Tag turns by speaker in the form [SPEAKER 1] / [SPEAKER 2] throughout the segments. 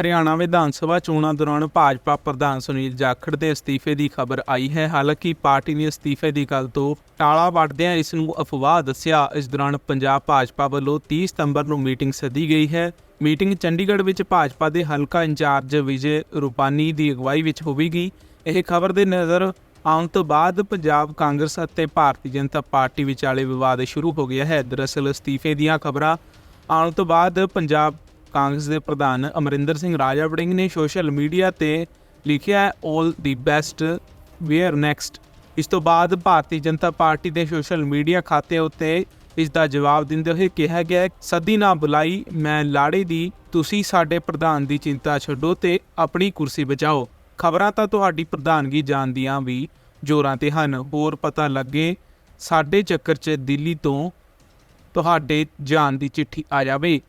[SPEAKER 1] ਹਰਿਆਣਾ ਵਿਧਾਨ ਸਭਾ ਚੋਣਾਂ ਦੌਰਾਨ ਭਾਜਪਾ ਪ੍ਰਧਾਨ ਸੁਨੀਲ ਜਾਖੜ ਦੇ ਅਸਤੀਫੇ ਦੀ ਖਬਰ ਆਈ ਹੈ। ਹਾਲਾਂਕਿ ਪਾਰਟੀ ਨੇ ਅਸਤੀਫੇ ਦੀ ਗੱਲ ਤੋਂ ਟਾਲਾ ਵੱਢਦਿਆਂ ਇਸ ਨੂੰ ਅਫਵਾਹ ਦੱਸਿਆ। ਇਸ ਦੌਰਾਨ ਪੰਜਾਬ ਭਾਜਪਾ ਵੱਲੋਂ 30 ਸਤੰਬਰ ਨੂੰ ਮੀਟਿੰਗ ਸੱਦੀ ਗਈ ਹੈ। ਮੀਟਿੰਗ ਚੰਡੀਗੜ੍ਹ ਵਿੱਚ ਭਾਜਪਾ ਦੇ ਹਲਕਾ ਇੰਚਾਰਜ ਵਿਜੇ ਰੂਪਾਨੀ ਦੀ ਅਗਵਾਈ ਵਿੱਚ ਹੋਵੇਗੀ। ਇਹ ਖਬਰ ਦੇ ਨਜ਼ਰ ਆਉਣ ਤੋਂ ਬਾਅਦ ਪੰਜਾਬ ਕਾਂਗਰਸ ਅਤੇ ਭਾਰਤੀ ਜਨਤਾ ਪਾਰਟੀ ਵਿਚਾਲੇ ਵਿਵਾਦ ਸ਼ੁਰੂ ਹੋ ਗਿਆ ਹੈ। ਦਰਅਸਲ ਅਸਤੀਫੇ ਦੀਆਂ ਖਬਰਾਂ ਆਉਣ ਤੋਂ ਬਾਅਦ ਪੰਜਾਬ ਕਾਂਗਰਸ ਦੇ ਪ੍ਰਧਾਨ ਅਮਰਿੰਦਰ ਸਿੰਘ ਰਾਜਾ ਵੜਿੰਗ ਨੇ ਸੋਸ਼ਲ ਮੀਡੀਆ ਤੇ ਲਿਖਿਆ 올 ਦੀ ਬੈਸਟ ਵੇਅਰ ਨੈਕਸਟ ਇਸ ਤੋਂ ਬਾਅਦ ਭਾਰਤੀ ਜਨਤਾ ਪਾਰਟੀ ਦੇ ਸੋਸ਼ਲ ਮੀਡੀਆ ਖਾਤੇ ਉੱਤੇ ਇਸ ਦਾ ਜਵਾਬ ਦਿੰਦੇ ਹੋਏ ਕਿਹਾ ਗਿਆ ਸਦੀ ਨਾ ਬੁਲਾਈ, ਮੈਂ ਲਾੜੇ ਦੀ, ਤੁਸੀਂ ਸਾਡੇ ਪ੍ਰਧਾਨ ਦੀ ਚਿੰਤਾ ਛੱਡੋ ਤੇ ਆਪਣੀ ਕੁਰਸੀ ਬਚਾਓ। ਖਬਰਾਂ ਤਾਂ ਤੁਹਾਡੀ ਪ੍ਰਧਾਨਗੀ ਜਾਣਦੀਆਂ ਵੀ ਜ਼ੋਰਾਂ ਤੇ ਹਨ। ਹੋਰ ਪਤਾ ਲੱਗੇ, ਸਾਡੇ ਚੱਕਰ 'ਚ ਦਿੱਲੀ ਤੋਂ ਤੁਹਾਡੇ ਜਾਣ ਦੀ ਚਿੱਠੀ ਆ ਜਾਵੇ।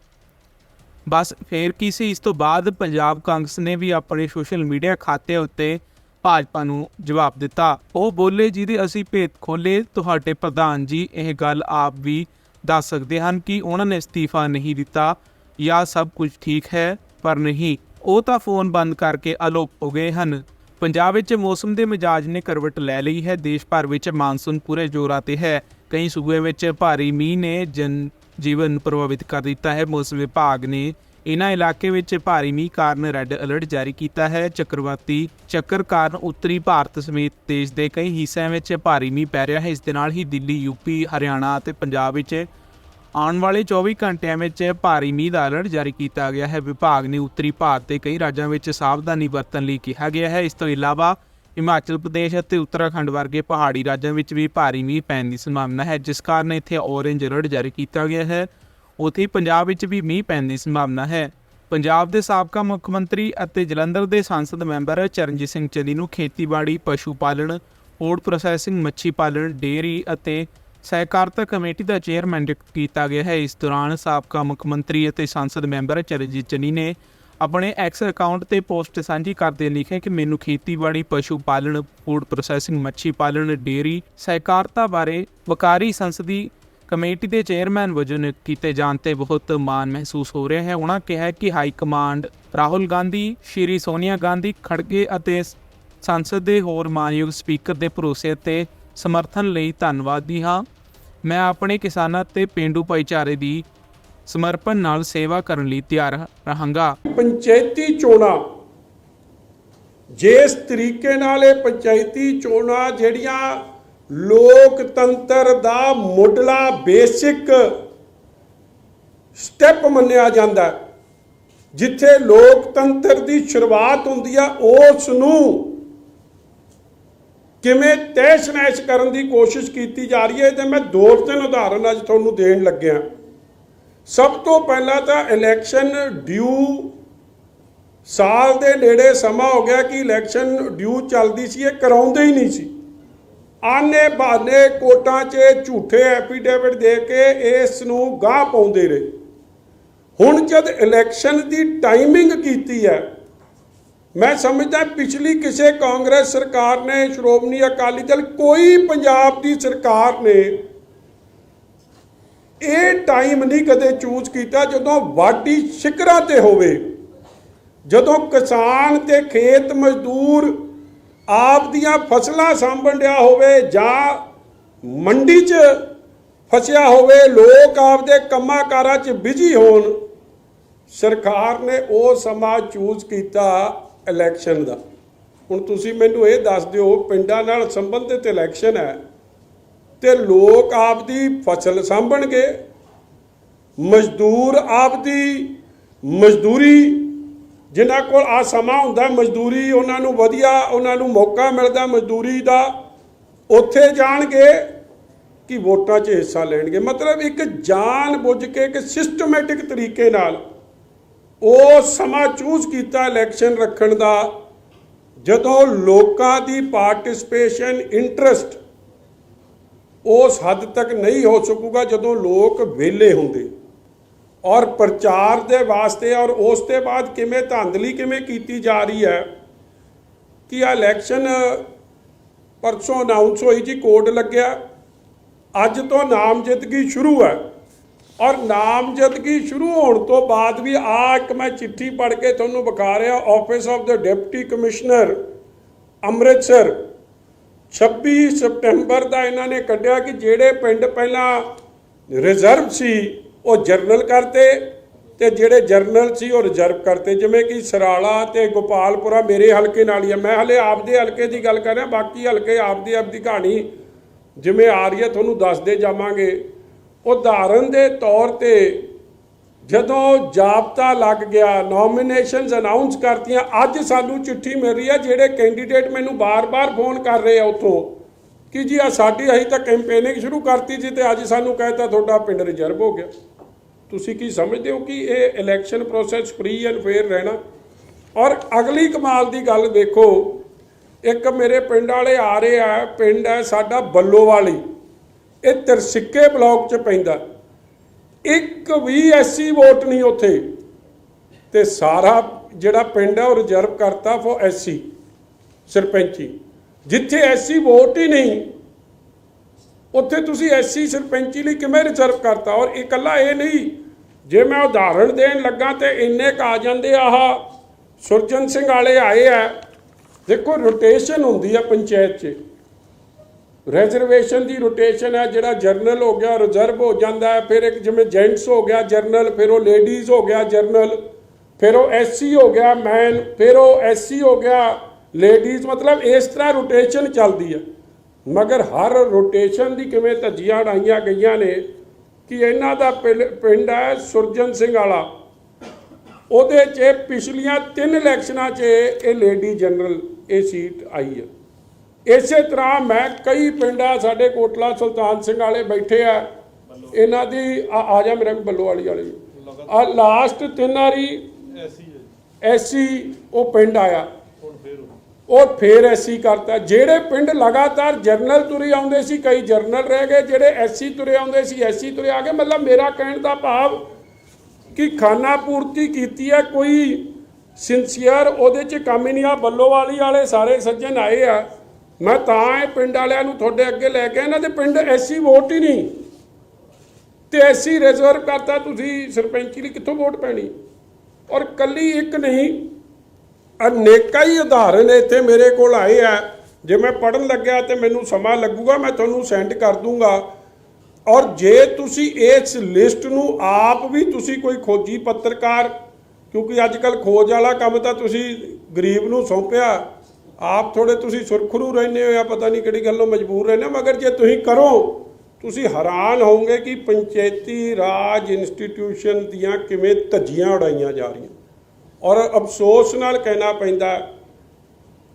[SPEAKER 1] ਬਸ ਫੇਰ ਕੀ ਸੀ, ਇਸ ਤੋਂ ਬਾਅਦ ਪੰਜਾਬ ਕਾਂਗਰਸ ਨੇ ਵੀ ਆਪਣੇ ਸੋਸ਼ਲ ਮੀਡੀਆ ਖਾਤੇ ਉੱਤੇ ਭਾਜਪਾ ਨੂੰ ਜਵਾਬ ਦਿੱਤਾ। ਉਹ ਬੋਲੇ, ਜਿਹਦੇ ਅਸੀਂ ਭੇਤ ਖੋਲੇ ਤੁਹਾਡੇ ਪ੍ਰਧਾਨ ਜੀ, ਇਹ ਗੱਲ ਆਪ ਵੀ ਦੱਸ ਸਕਦੇ ਹਨ ਕਿ ਉਹਨਾਂ ਨੇ ਅਸਤੀਫਾ ਨਹੀਂ ਦਿੱਤਾ। ਜਾਂ ਸਭ ਕੁਝ ਠੀਕ ਹੈ, ਪਰ ਨਹੀਂ। ਉਹ ਤਾਂ ਫੋਨ ਬੰਦ ਕਰਕੇ ਅਲੋਪ ਹੋ ਗਏ ਹਨ। ਪੰਜਾਬ ਵਿੱਚ ਮੌਸਮ ਦੇ ਮਿਜਾਜ ਨੇ ਕਰਵਟ ਲੈ ਲਈ ਹੈ। ਦੇਸ਼ ਭਰ ਵਿੱਚ ਮਾਨਸੂਨ ਪੂਰੇ ਜ਼ੋਰਾਂ ਤੇ ਹੈ। ਕਈ ਸੂਬੇ ਵਿੱਚ ਭਾਰੀ ਮੀਂਹ ਨੇ ਜਨ ਜੀਵਨ ਨੂੰ ਪ੍ਰਭਾਵਿਤ ਕਰ ਦਿੱਤਾ ਹੈ। ਮੌਸਮ ਵਿਭਾਗ ਨੇ ਇਨ੍ਹਾਂ ਇਲਾਕੇ ਵਿੱਚ ਭਾਰੀ ਮੀਂਹ ਕਾਰਨ ਰੈੱਡ ਅਲਰਟ ਜਾਰੀ ਕੀਤਾ ਹੈ। ਚੱਕਰਵਾਤੀ ਚੱਕਰ ਕਾਰਨ ਉੱਤਰੀ ਭਾਰਤ ਸਮੇਤ ਦੇਸ਼ ਦੇ ਕਈ ਹਿੱਸਿਆਂ ਵਿੱਚ ਭਾਰੀ ਮੀਂਹ ਪੈ ਰਿਹਾ ਹੈ। ਇਸ ਦੇ ਨਾਲ ਹੀ ਦਿੱਲੀ ਯੂਪੀ ਹਰਿਆਣਾ ਅਤੇ ਪੰਜਾਬ ਵਿੱਚ ਆਉਣ ਵਾਲੇ 24 ਘੰਟਿਆਂ ਵਿੱਚ ਭਾਰੀ ਮੀਂਹ ਦਾ ਅਲਰਟ ਜਾਰੀ ਕੀਤਾ ਗਿਆ ਹੈ। ਵਿਭਾਗ ਨੇ ਉੱਤਰੀ ਭਾਰਤ ਦੇ ਕਈ ਰਾਜਾਂ ਵਿੱਚ ਸਾਵਧਾਨੀ ਵਰਤਣ ਲਈ ਕਿਹਾ ਗਿਆ ਹੈ। ਇਸ ਤੋਂ ਇਲਾਵਾ ਹਿਮਾਚਲ ਪ੍ਰਦੇਸ਼ ਅਤੇ ਉੱਤਰਾਖੰਡ ਵਰਗੇ ਪਹਾੜੀ ਰਾਜਾਂ ਵਿੱਚ ਵੀ ਭਾਰੀ ਮੀਂਹ ਪੈਣ ਦੀ ਸੰਭਾਵਨਾ ਹੈ, ਜਿਸ ਕਾਰਨ ਇੱਥੇ ਔਰੇਂਜ ਅਲਰਟ ਜਾਰੀ ਕੀਤਾ ਗਿਆ ਹੈ। ਉੱਥੇ ਹੀ ਪੰਜਾਬ ਵਿੱਚ ਵੀ ਮੀਂਹ ਪੈਣ ਦੀ ਸੰਭਾਵਨਾ ਹੈ। ਪੰਜਾਬ ਦੇ ਸਾਬਕਾ ਮੁੱਖ ਮੰਤਰੀ ਅਤੇ ਜਲੰਧਰ ਦੇ ਸੰਸਦ ਮੈਂਬਰ ਚਰਨਜੀਤ ਸਿੰਘ ਚੰਨੀ ਨੂੰ ਖੇਤੀਬਾੜੀ, ਪਸ਼ੂ ਪਾਲਣ ਫੂਡ ਪ੍ਰੋਸੈਸਿੰਗ ਮੱਛੀ ਪਾਲਣ, ਡੇਅਰੀ ਅਤੇ ਸਹਿਕਾਰਤਾ ਕਮੇਟੀ ਦਾ ਚੇਅਰਮੈਨ ਨਿਯੁਕਤ ਕੀਤਾ ਗਿਆ ਹੈ। ਇਸ ਦੌਰਾਨ ਸਾਬਕਾ ਮੁੱਖ ਮੰਤਰੀ ਅਤੇ ਸੰਸਦ ਮੈਂਬਰ ਚਰਨਜੀਤ ਚੰਨੀ ਨੇ ਆਪਣੇ ਐਕਸ ਅਕਾਊਂਟ ਤੇ ਪੋਸਟ ਸਾਂਝੀ ਕਰਦੇ ਲਿਖਿਆ ਕਿ ਮੈਨੂੰ ਖੇਤੀਬਾੜੀ, ਪਸ਼ੂ ਪਾਲਣ ਫੂਡ ਪ੍ਰੋਸੈਸਿੰਗ ਮੱਛੀ ਪਾਲਣ, ਡੇਅਰੀ ਸਹਿਕਾਰਤਾ ਬਾਰੇ ਵਕਾਰੀ ਸੰਸਦੀ ਕਮੇਟੀ ਦੇ ਚੇਅਰਮੈਨ ਵਜੋਂ ਨਿਯੁਕਤ ਕੀਤੇ ਜਾਣ ਤੇ ਬਹੁਤ ਮਾਣ ਮਹਿਸੂਸ ਹੋ ਰਿਹਾ ਹੈ। ਉਹਨਾਂ ਕਿਹਾ ਕਿ ਹਾਈ ਕਮਾਂਡ ਰਾਹੁਲ ਗਾਂਧੀ, ਸ਼੍ਰੀ ਸੋਨੀਆ ਗਾਂਧੀ ਖੜਗੇ ਅਤੇ ਸੰਸਦ ਦੇ ਹੋਰ ਮਾਨਯੋਗ ਸਪੀਕਰ ਦੇ ਭਰੋਸੇ ਤੇ ਸਮਰਥਨ ਲਈ ਧੰਨਵਾਦੀ ਹਾਂ। ਮੈਂ ਆਪਣੇ ਕਿਸਾਨਾਂ ਤੇ ਪਿੰਡੂ ਭਾਈਚਾਰੇ ਦੀ ਸਮਰਪਣ ਨਾਲ ਸੇਵਾ ਕਰਨ ਲਈ ਤਿਆਰ ਰਹਾਂਗਾ।
[SPEAKER 2] ਪੰਚਾਇਤੀ ਚੋਣਾਂ। ਜਿਸ ਤਰੀਕੇ ਨਾਲ ਇਹ ਪੰਚਾਇਤੀ ਚੋਣਾਂ ਜਿਹੜੀਆਂ ਲੋਕਤੰਤਰ ਦਾ ਮੁੱਢਲਾ ਬੇਸਿਕ ਸਟੈਪ ਮੰਨਿਆ ਜਾਂਦਾ ਜਿੱਥੇ ਲੋਕਤੰਤਰ ਦੀ ਸ਼ੁਰੂਆਤ ਹੁੰਦੀ ਆ ਉਸ ਨੂੰ ਕਿਵੇਂ ਤਹਿਸ ਨਹਿਸ ਕਰਨ ਦੀ ਕੋਸ਼ਿਸ਼ ਕੀਤੀ ਜਾ ਰਹੀ ਹੈ ਤੇ ਮੈਂ ਦੋ ਤਿੰਨ ਉਦਾਹਰਨ ਅੱਜ ਤੁਹਾਨੂੰ ਦੇਣ ਲੱਗਿਆ ਸਭ ਤੋਂ ਪਹਿਲਾਂ ਤਾਂ ਇਲੈਕਸ਼ਨ ਡਿਊ ਸਾਲ ਦੇ ਨੇੜੇ ਸਮਾਂ ਹੋ ਗਿਆ ਕਿ ਇਲੈਕਸ਼ਨ ਡਿਊ ਚੱਲਦੀ ਸੀ, ਇਹ ਕਰਾਉਂਦੇ ਹੀ ਨਹੀਂ ਸੀ। ਆਨੇ ਬਹਾਨੇ ਕੋਟਾਂ 'ਚ ਝੂਠੇ ਐਫੀਡੇਵਿਟ ਦੇ ਕੇ ਇਸ ਨੂੰ ਗਾਹ ਪਾਉਂਦੇ ਰਹੇ। ਹੁਣ ਜਦ ਇਲੈਕਸ਼ਨ ਦੀ ਟਾਈਮਿੰਗ ਕੀਤੀ ਹੈ, ਮੈਂ ਸਮਝਦਾ ਪਿਛਲੀ ਕਿਸੇ ਕਾਂਗਰਸ ਸਰਕਾਰ ਨੇ, ਸ਼੍ਰੋਮਣੀ ਅਕਾਲੀ ਦਲ, ਕੋਈ ਪੰਜਾਬ ਦੀ ਸਰਕਾਰ ਨੇ ਇਹ ਟਾਈਮ ਨਹੀਂ ਕਦੇ ਚੂਜ਼ ਕੀਤਾ ਜਦੋਂ ਵਾਢੀ ਸ਼ਿਕਰਾਂ ਤੇ ਹੋਵੇ। ਜਦੋਂ ਕਿਸਾਨ ਤੇ ਖੇਤ ਮਜ਼ਦੂਰ ਆਪ ਦੀਆਂ ਫਸਲਾਂ ਸਾਂਭਣ ਡਿਆ ਹੋਵੇ ਜਾਂ ਮੰਡੀ 'ਚ ਫਸਿਆ ਹੋਵੇ, ਲੋਕ ਆਪਦੇ ਕੰਮਾਂ ਕਾਰਾਂ 'ਚ ਬਿਜ਼ੀ ਹੋਣ, ਸਰਕਾਰ ਨੇ ਉਹ ਸਮਾਂ ਚੂਜ਼ ਕੀਤਾ ਇਲੈਕਸ਼ਨ ਦਾ। ਹੁਣ ਤੁਸੀਂ ਮੈਨੂੰ ਇਹ ਦੱਸ ਦਿਓ, ਪਿੰਡਾਂ ਨਾਲ ਸੰਬੰਧਿਤ ਇਲੈਕਸ਼ਨ ਹੈ। ਤੇ ਲੋਕ ਆਪਦੀ ਫਸਲ ਸਾਂਭਣਗੇ। ਮਜ਼ਦੂਰ ਆਪਦੀ ਮਜ਼ਦੂਰੀ, ਜਿਨ੍ਹਾਂ ਕੋਲ ਆ ਸਮਾਂ ਹੁੰਦਾ, ਮਜ਼ਦੂਰੀ ਉਹਨਾਂ ਨੂੰ ਵਧੀਆ, ਉਹਨਾਂ ਨੂੰ ਮੌਕਾ ਮਿਲਦਾ ਮਜ਼ਦੂਰੀ ਦਾ, ਉੱਥੇ ਜਾਣਗੇ ਕਿ ਵੋਟਾਂ 'ਚ ਹਿੱਸਾ ਲੈਣਗੇ। ਮਤਲਬ ਇੱਕ ਜਾਣ ਬੁੱਝ ਕੇ ਇੱਕ ਸਿਸਟਮੈਟਿਕ ਤਰੀਕੇ ਨਾਲ ਉਹ ਸਮਾਂ ਚੂਜ਼ ਕੀਤਾ ਇਲੈਕਸ਼ਨ ਰੱਖਣ ਦਾ, ਜਦੋਂ ਲੋਕਾਂ ਦੀ ਪਾਰਟਿਸਪੇਸ਼ਨ ਇੰਟਰਸਟ ਉਸ ਹੱਦ ਤੱਕ ਨਹੀਂ ਹੋ ਸਕੂਗਾ ਜਦੋਂ ਲੋਕ ਵਿਹਲੇ ਹੁੰਦੇ। ਔਰ ਪ੍ਰਚਾਰ ਦੇ ਵਾਸਤੇ ਔਰ ਉਸ ਤੋਂ ਬਾਅਦ ਕਿਵੇਂ ਧਾਂਦਲੀ ਕਿਵੇਂ ਕੀਤੀ ਜਾ ਰਹੀ ਹੈ ਕਿ ਆ ਇਲੈਕਸ਼ਨ, ਪਰਸੋਂ ਅਨਾਉਂਸ ਹੋਈ ਜੀ ਕੋਡ ਲੱਗਿਆ। ਅੱਜ ਤੋਂ ਨਾਮਜ਼ਦਗੀ ਸ਼ੁਰੂ ਹੈ। ਔਰ ਨਾਮਜ਼ਦਗੀ ਸ਼ੁਰੂ ਹੋਣ ਤੋਂ ਬਾਅਦ ਵੀ ਆ ਇੱਕ ਮੈਂ ਚਿੱਠੀ ਪੜ੍ਹ ਕੇ ਤੁਹਾਨੂੰ ਵਿਖਾ ਰਿਹਾ ਆਫਿਸ ਆਫ ਦਾ ਡਿਪਟੀ ਕਮਿਸ਼ਨਰ ਅੰਮ੍ਰਿਤਸਰ। 26 ਸਪਟੈਂਬਰ ਦਾ ਇਹਨਾਂ ਨੇ ਕੱਢਿਆ ਕਿ ਜਿਹੜੇ ਪਿੰਡ ਪਹਿਲਾਂ ਰਿਜ਼ਰਵ ਸੀ, ਉਹ ਜਰਨਲ ਕਰਤੇ ਤੇ ਜਿਹੜੇ ਜਰਨਲ ਸੀ, ਉਹ ਰਿਜ਼ਰਵ ਕਰਤੇ। ਜਿਵੇਂ ਕਿ ਸਰਾਲਾ ਤੇ ਗੋਪਾਲਪੁਰਾ ਮੇਰੇ ਹਲਕੇ ਨਾਲ ਹੀ ਹੈ ਮੈਂ ਹਲੇ ਆਪਦੇ ਹਲਕੇ ਦੀ ਗੱਲ ਕਰ ਰਿਹਾ, ਬਾਕੀ ਹਲਕੇ ਆਪਦੀ ਆਪਦੀ ਕਹਾਣੀ ਜਿਵੇਂ ਆ ਰਹੀ ਹੈ, ਤੁਹਾਨੂੰ ਦੱਸਦੇ ਜਾਵਾਂਗੇ। ਉਦਾਹਰਨ ਦੇ ਤੌਰ ਤੇ ਜਦੋਂ ਜਾਬਤਾ ਲੱਗ ਗਿਆ ਨੋਮੀਨੇਸ਼ਨਸ ਅਨਾਉਂਸ ਕਰਤੀਆਂ, ਅੱਜ ਸਾਨੂੰ ਚਿੱਠੀ ਮਿਲ ਰਹੀ ਹੈ ਜਿਹੜੇ ਕੈਂਡੀਡੇਟ ਮੈਨੂੰ ਬਾਰ-ਬਾਰ ਫੋਨ ਕਰ ਰਹੇ ਆ ਉਤੋਂ ਕਿ ਜੀ ਆ ਸਾਡੀ ਅਸੀਂ ਤਾਂ ਕੈਂਪੇਨਿੰਗ ਸ਼ੁਰੂ ਕਰਤੀ ਜੀ ਤੇ ਅੱਜ ਸਾਨੂੰ ਕਹਿਤਾ ਤੁਹਾਡਾ ਪਿੰਡ ਰਿਜ਼ਰਵ ਹੋ ਗਿਆ। ਤੁਸੀਂ ਕੀ ਸਮਝਦੇ ਹੋ ਕਿ ਇਹ election process free and fair ਰਹਿਣਾ? ਔਰ ਅਗਲੀ ਕਮਾਲ ਦੀ ਗੱਲ ਦੇਖੋ, ਇੱਕ ਮੇਰੇ ਪਿੰਡ ਵਾਲੇ ਆ ਰਹੇ ਆ, ਪਿੰਡ ਹੈ ਸਾਡਾ ਬੱਲੋਵਾਲੀ। ਇਹ ਤਰਸਿੱਕੇ ਬਲਾਕ ਚ ਪੈਂਦਾ। ਇੱਕ ਵੀ ਐਸੀ ਵੋਟ ਨਹੀਂ ਉੱਥੇ। ਤੇ ਸਾਰਾ ਜਿਹੜਾ ਪਿੰਡ ਹੈ ਉਹ ਰਿਜ਼ਰਵ ਕਰਤਾ ਫॉर ਐਸੀ ਸਰਪੰਚੀ। ਜਿੱਥੇ ਐਸੀ ਵੋਟ ਹੀ ਨਹੀਂ, ਉੱਥੇ ਤੁਸੀਂ ਐਸੀ ਸਰਪੰਚੀ ਲਈ ਕਿਵੇਂ ਰਿਜ਼ਰਵ ਕਰਤਾ? ਔਰ ਇਕੱਲਾ ਇਹ ਨਹੀਂ, ਜੇ ਮੈਂ ਉਦਾਹਰਣ ਦੇਣ ਲੱਗਾ ਤੇ ਇੰਨੇ ਕ ਆ ਜਾਂਦੇ ਆਹ ਸੁਰਜਨ ਸਿੰਘ ਵਾਲੇ ਆਏ ਆ। ਦੇਖੋ ਰੋਟੇਸ਼ਨ ਹੁੰਦੀ ਆ ਪੰਚਾਇਤ 'ਚ। ਰਿਜ਼ਰਵੇਸ਼ਨ ਦੀ ਰੋਟੇਸ਼ਨ ਹੈ, ਜਿਹੜਾ ਜਰਨਲ ਹੋ ਗਿਆ ਰਿਜ਼ਰਵ ਹੋ ਜਾਂਦਾ ਹੈ, ਫਿਰ ਇੱਕ ਜਿਵੇਂ ਜੈਂਟਸ ਹੋ ਗਿਆ ਜਰਨਲ ਫਿਰ ਉਹ ਲੇਡੀਜ਼ ਹੋ ਗਿਆ ਜਰਨਲ ਫਿਰ ਉਹ ਐਸਸੀ ਹੋ ਗਿਆ ਮੈਨ ਫਿਰ ਉਹ ਐਸਸੀ ਹੋ ਗਿਆ ਲੇਡੀਜ਼ ਮਤਲਬ ਇਸ ਤਰ੍ਹਾਂ ਰੋਟੇਸ਼ਨ ਚੱਲਦੀ ਹੈ। ਮਗਰ ਹਰ ਰੋਟੇਸ਼ਨ ਦੀ ਕਿਵੇਂ ਧੱਜੀਆਂ ਉਡਾਈਆਂ ਗਈਆਂ ਨੇ, ਕਿ ਇਹਨਾਂ ਦਾ ਪਿੰਡ ਪਿੰਡ ਹੈ ਸੁਰਜਨ ਸਿੰਘ ਵਾਲਾ। ਉਹਦੇ 'ਚ ਪਿਛਲੀਆਂ ਤਿੰਨ ਇਲੈਕਸ਼ਨਾਂ 'ਚ ਇਹ ਲੇਡੀ ਜਨਰਲ ਇਹ ਸੀਟ ਆਈ ਹੈ। ਇਸੇ ਤਰ੍ਹਾਂ ਮੈਂ ਕਈ ਪਿੰਡਾਂ ਸਾਡੇ ਕੋਟਲਾ ਸੁਲਤਾਨ ਸਿੰਘ ਵਾਲੇ ਬੈਠੇ ਆ। ਇਹਨਾਂ ਦੀ ਆ ਆ ਜਾ ਮੇਰੇ ਕੋਲ ਬੱਲੋ ਵਾਲੀ। ਵਾਲੇ ਆ ਲਾਸਟ ਤਿੰਨ ਵਾਰੀ
[SPEAKER 3] ਐਸੀ
[SPEAKER 2] ਐਸੀ ਉਹ ਪਿੰਡ ਆਇਆ। ਉਹ। ਫੇਰ ਐਸੀ ਕਰਤਾ। ਜਿਹੜੇ ਪਿੰਡ ਲਗਾਤਾਰ ਜਰਨਲ ਤੁਰੇ ਆਉਂਦੇ ਸੀ ਕਈ ਜਰਨਲ ਰਹਿ ਗਏ। ਜਿਹੜੇ ਐਸੀ ਤੁਰੇ ਆਉਂਦੇ ਸੀ ਐਸੀ ਤੁਰੇ ਆ ਗਏ। ਮਤਲਬ ਮੇਰਾ ਕਹਿਣ ਦਾ ਭਾਵ ਕਿ ਖਾਨਾ ਪੂਰਤੀ ਕੀਤੀ ਹੈ ਕੋਈ ਸਿੰਸੀਅਰ ਉਹਦੇ 'ਚ ਕੰਮ ਹੀ ਨਹੀਂ ਆ। ਬੱਲੋਵਾਲੀ ਵਾਲੇ ਸਾਰੇ ਸੱਜਣ ਆਏ ਆ। ਮੈਂ ਤਾਂ ਇਹ ਪਿੰਡ ਵਾਲਿਆਂ ਨੂੰ ਤੁਹਾਡੇ ਅੱਗੇ ਲੈ ਕੇ ਇਹਨਾਂ ਦੇ ਪਿੰਡ ਐਸੀ ਵੋਟ ਹੀ ਨਹੀਂ। ਤੇ ਐਸੀ ਰਿਜ਼ਰਵ ਕਰਤਾ ਤੁਸੀਂ ਸਰਪੰਚੀ ਲਈ, ਕਿੱਥੋਂ ਵੋਟ ਪੈਣੀ? ਔਰ ਕੱਲੀ ਇੱਕ ਨਹੀਂ ਅਨੇਕਾਂ ਹੀ ਉਦਾਹਰਨ ਇੱਥੇ ਮੇਰੇ ਕੋਲ ਆਏ ਆ। ਜੇ ਮੈਂ ਪੜਨ ਲੱਗਿਆ ਤੇ ਮੈਨੂੰ ਸਮਾਂ ਲੱਗੂਗਾ, ਮੈਂ ਤੁਹਾਨੂੰ ਸੈਂਡ ਕਰ ਦੂੰਗਾ। ਔਰ ਜੇ ਤੁਸੀਂ ਇਸ ਲਿਸਟ ਨੂੰ ਆਪ ਵੀ ਤੁਸੀਂ ਕੋਈ ਖੋਜੀ ਪੱਤਰਕਾਰ, ਕਿਉਂਕਿ ਅੱਜ ਕੱਲ ਖੋਜ ਵਾਲਾ ਕੰਮ ਤਾਂ ਤੁਸੀਂ ਗਰੀਬ ਨੂੰ ਸੌਂਪਿਆ। ਆਪ ਥੋੜੇ ਤੁਸੀਂ ਸੁਰਖਰੂ ਰਹਿੰਦੇ ਹੋ ਜਾਂ ਪਤਾ ਨਹੀਂ ਕਿਹੜੀ ਗੱਲੋਂ ਮਜਬੂਰ ਰਹਿੰਦੇ ਮਗਰ ਜੇ ਤੁਸੀਂ ਕਰੋ, ਤੁਸੀਂ ਹੈਰਾਨ ਹੋਵੋਗੇ ਕਿ ਪੰਚਾਇਤੀ ਰਾਜ ਇੰਸਟੀਟਿਊਸ਼ਨ ਦੀਆਂ ਕਿਵੇਂ ਧੱਜੀਆਂ ਉਡਾਈਆਂ ਜਾ ਰਹੀਆਂ। ਔਰ ਅਫਸੋਸ ਨਾਲ ਕਹਿਣਾ ਪੈਂਦਾ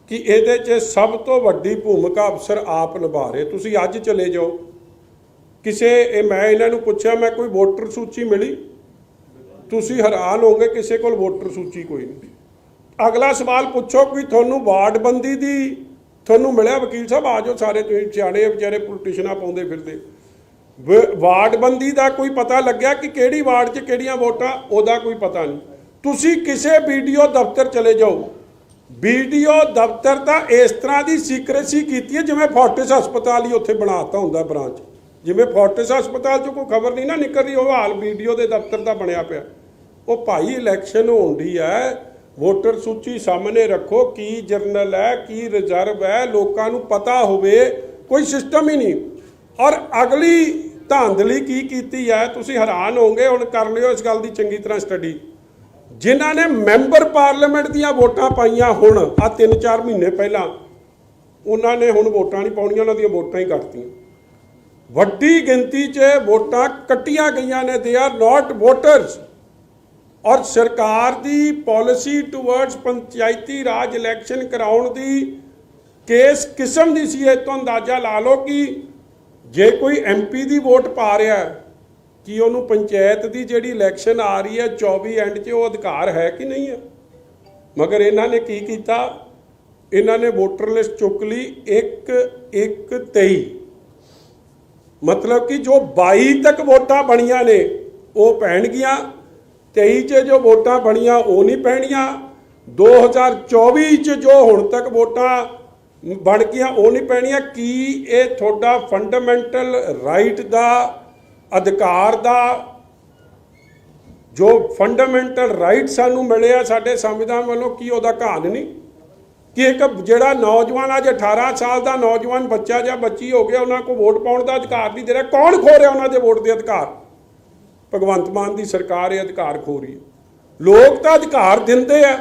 [SPEAKER 2] ਕਿ ਇਹਦੇ 'ਚ ਸਭ ਤੋਂ ਵੱਡੀ ਭੂਮਿਕਾ ਅਫਸਰ ਆਪ ਨਿਭਾ ਰਹੇ। ਤੁਸੀਂ ਅੱਜ ਚਲੇ ਜਾਓ। ਕਿਸੇ, ਇਹ ਮੈਂ ਇਹਨਾਂ ਨੂੰ ਪੁੱਛਿਆ, ਮੈਂ ਕੋਈ ਵੋਟਰ ਸੂਚੀ ਮਿਲੀ? ਤੁਸੀਂ ਹੈਰਾਨ ਹੋਗੇ ਕਿਸੇ ਕੋਲ ਵੋਟਰ ਸੂਚੀ ਕੋਈ ਨਹੀਂ। ਅਗਲਾ ਸਵਾਲ ਪੁੱਛੋ ਕਿ ਤੁਹਾਨੂੰ ਵਾਰਡਬੰਦੀ ਦੀ ਤੁਹਾਨੂੰ ਮਿਲਿਆ ਵਕੀਲ ਸਾਹਿਬ? ਆ ਜਾਓ ਸਾਰੇ ਤੁਸੀਂ ਸਿਆਣੇ ਵਿਚਾਰੇ ਪੋਲੀਟੀਸ਼ਨਾਂ ਪਾਉਂਦੇ ਫਿਰਦੇ। ਵ- ਵਾਰਡਬੰਦੀ ਦਾ ਕੋਈ ਪਤਾ ਲੱਗਿਆ ਕਿ ਕਿਹੜੀ ਵਾਰਡ 'ਚ ਕਿਹੜੀਆਂ ਵੋਟਾਂ? ਉਹਦਾ ਕੋਈ ਪਤਾ ਨਹੀਂ। ਤੁਸੀਂ ਕਿਸੇ ਵੀਡੀਓ ਦਫ਼ਤਰ ਚਲੇ ਜਾਓ। ਵੀਡੀਓ ਦਫ਼ਤਰ ਤਾਂ ਇਸ ਤਰ੍ਹਾਂ ਦੀ ਸੀਕ੍ਰੇਸੀ ਕੀਤੀ ਹੈ ਜਿਵੇਂ ਫੋਰਟਿਸ ਹਸਪਤਾਲ ਹੀ ਉੱਥੇ ਬਣਾਤਾ ਹੁੰਦਾ ਬ੍ਰਾਂਚ ਜਿਵੇਂ ਫੋਰਟਿਸ ਹਸਪਤਾਲ 'ਚ ਕੋਈ ਖਬਰ ਨਹੀਂ ਨਾ ਨਿਕਲਦੀ, ਉਹ ਹਾਲ ਵੀਡੀਓ ਦੇ ਦਫ਼ਤਰ ਦਾ ਬਣਿਆ ਪਿਆ। ਉਹ ਭਾਈ ਇਲੈਕਸ਼ਨ ਹੋਣੀ ਹੈ। ਵੋਟਰ ਸੂਚੀ ਸਾਹਮਣੇ ਰੱਖੋ, ਕੀ ਜਰਨਲ ਹੈ, ਕੀ ਰਿਜ਼ਰਵ ਹੈ, ਲੋਕਾਂ ਨੂੰ ਪਤਾ ਹੋਵੇ, ਕੋਈ ਸਿਸਟਮ ਹੀ ਨਹੀਂ। ਔਰ ਅਗਲੀ ਧਾਂਦਲੀ ਕੀ ਕੀਤੀ ਹੈ, ਤੁਸੀਂ ਹੈਰਾਨ ਹੋਵੋਗੇ, ਹੁਣ ਕਰ ਲਿਓ ਇਸ ਗੱਲ ਦੀ ਚੰਗੀ ਤਰ੍ਹਾਂ ਸਟੱਡੀ ਜਿਨ੍ਹਾਂ ਨੇ ਮੈਂਬਰ ਪਾਰਲੀਮੈਂਟ ਦੀਆਂ ਵੋਟਾਂ ਪਾਈਆਂ ਹੁਣ, ਆ 3-4 ਮਹੀਨੇ ਪਹਿਲਾਂ, ਉਹਨਾਂ ਨੇ ਹੁਣ ਵੋਟਾਂ ਨਹੀਂ ਪਾਉਣੀਆਂ, ਉਹਨਾਂ ਦੀਆਂ ਵੋਟਾਂ ਹੀ ਕੱਟਤੀਆਂ। ਵੱਡੀ ਗਿਣਤੀ 'ਚ ਵੋਟਾਂ ਕੱਟੀਆਂ ਗਈਆਂ ਨੇ ਦੇ ਆਰ ਨਾਟ ਵੋਟਰਸ ਔਰ ਸਰਕਾਰ ਦੀ ਪਾਲਿਸੀ ਟੁਵਰਡਸ ਪੰਚਾਇਤੀ ਰਾਜ ਇਲੈਕਸ਼ਨ ਕਰਾਉਣ ਦੀ ਕੇਸ ਕਿਸਮ ਦੀ ਸੀ, ਇਹ ਤੋਂ ਅੰਦਾਜ਼ਾ ਲਾ ਲਓ ਕਿ ਜੇ ਕੋਈ ਐਮਪੀ ਦੀ ਵੋਟ ਪਾ ਰਿਹਾ ਕਿ ਉਹਨੂੰ ਪੰਚਾਇਤ ਦੀ ਜਿਹੜੀ ਇਲੈਕਸ਼ਨ ਆ ਰਹੀ ਹੈ 24 ਐਂਡ 'ਚ ਉਹ ਅਧਿਕਾਰ ਹੈ ਕਿ ਨਹੀਂ ਹੈ? ਮਗਰ ਇਹਨਾਂ ਨੇ ਕੀ ਕੀਤਾ? ਇਹਨਾਂ ਨੇ ਵੋਟਰ ਲਿਸਟ ਚੁੱਕ ਲਈ 1 1 23 ਮਤਲਬ ਕਿ ਜੋ 22 ਤੱਕ ਵੋਟਾਂ ਬਣੀਆਂ ਨੇ, ਉਹ ਪੈਣਗੀਆਂ। 23 'ਚ ਜੋ ਵੋਟਾਂ ਬਣੀਆਂ ਉਹ ਨਹੀਂ ਪੈਣੀਆਂ। 2024 'ਚ ਜੋ ਹੁਣ ਤੱਕ ਵੋਟਾਂ ਬਣ ਗਈਆਂ ਉਹ ਨਹੀਂ ਪੈਣੀਆਂ। ਕੀ ਇਹ ਤੁਹਾਡਾ ਫੰਡਾਮੈਂਟਲ ਰਾਈਟ ਦਾ, ਅਧਿਕਾਰ ਦਾ, ਜੋ ਫੰਡਾਮੈਂਟਲ ਰਾਈਟ ਸਾਨੂੰ ਮਿਲਿਆ ਸਾਡੇ ਸੰਵਿਧਾਨ ਵੱਲੋਂ, ਕੀ ਉਹਦਾ ਘਾਣ ਨਹੀਂ? ਕਿ ਇੱਕ ਜਿਹੜਾ ਨੌਜਵਾਨ ਅੱਜ 18 ਸਾਲ ਦਾ ਨੌਜਵਾਨ ਬੱਚਾ ਜਾਂ ਬੱਚੀ ਹੋ ਗਿਆ, ਉਹਨਾਂ ਕੋਲ ਵੋਟ ਪਾਉਣ ਦਾ ਅਧਿਕਾਰ ਨਹੀਂ ਦੇ ਰਿਹਾ। ਕੌਣ ਖੋ ਰਿਹਾ ਉਹਨਾਂ ਦੇ ਵੋਟ ਦੇ ਅਧਿਕਾਰ? ਭਗਵੰਤ ਮਾਨ ਦੀ ਸਰਕਾਰ ਇਹ ਅਧਿਕਾਰ ਖੋ ਰਹੀ ਹੈ। ਲੋਕ ਤਾਂ ਅਧਿਕਾਰ ਦਿੰਦੇ ਆ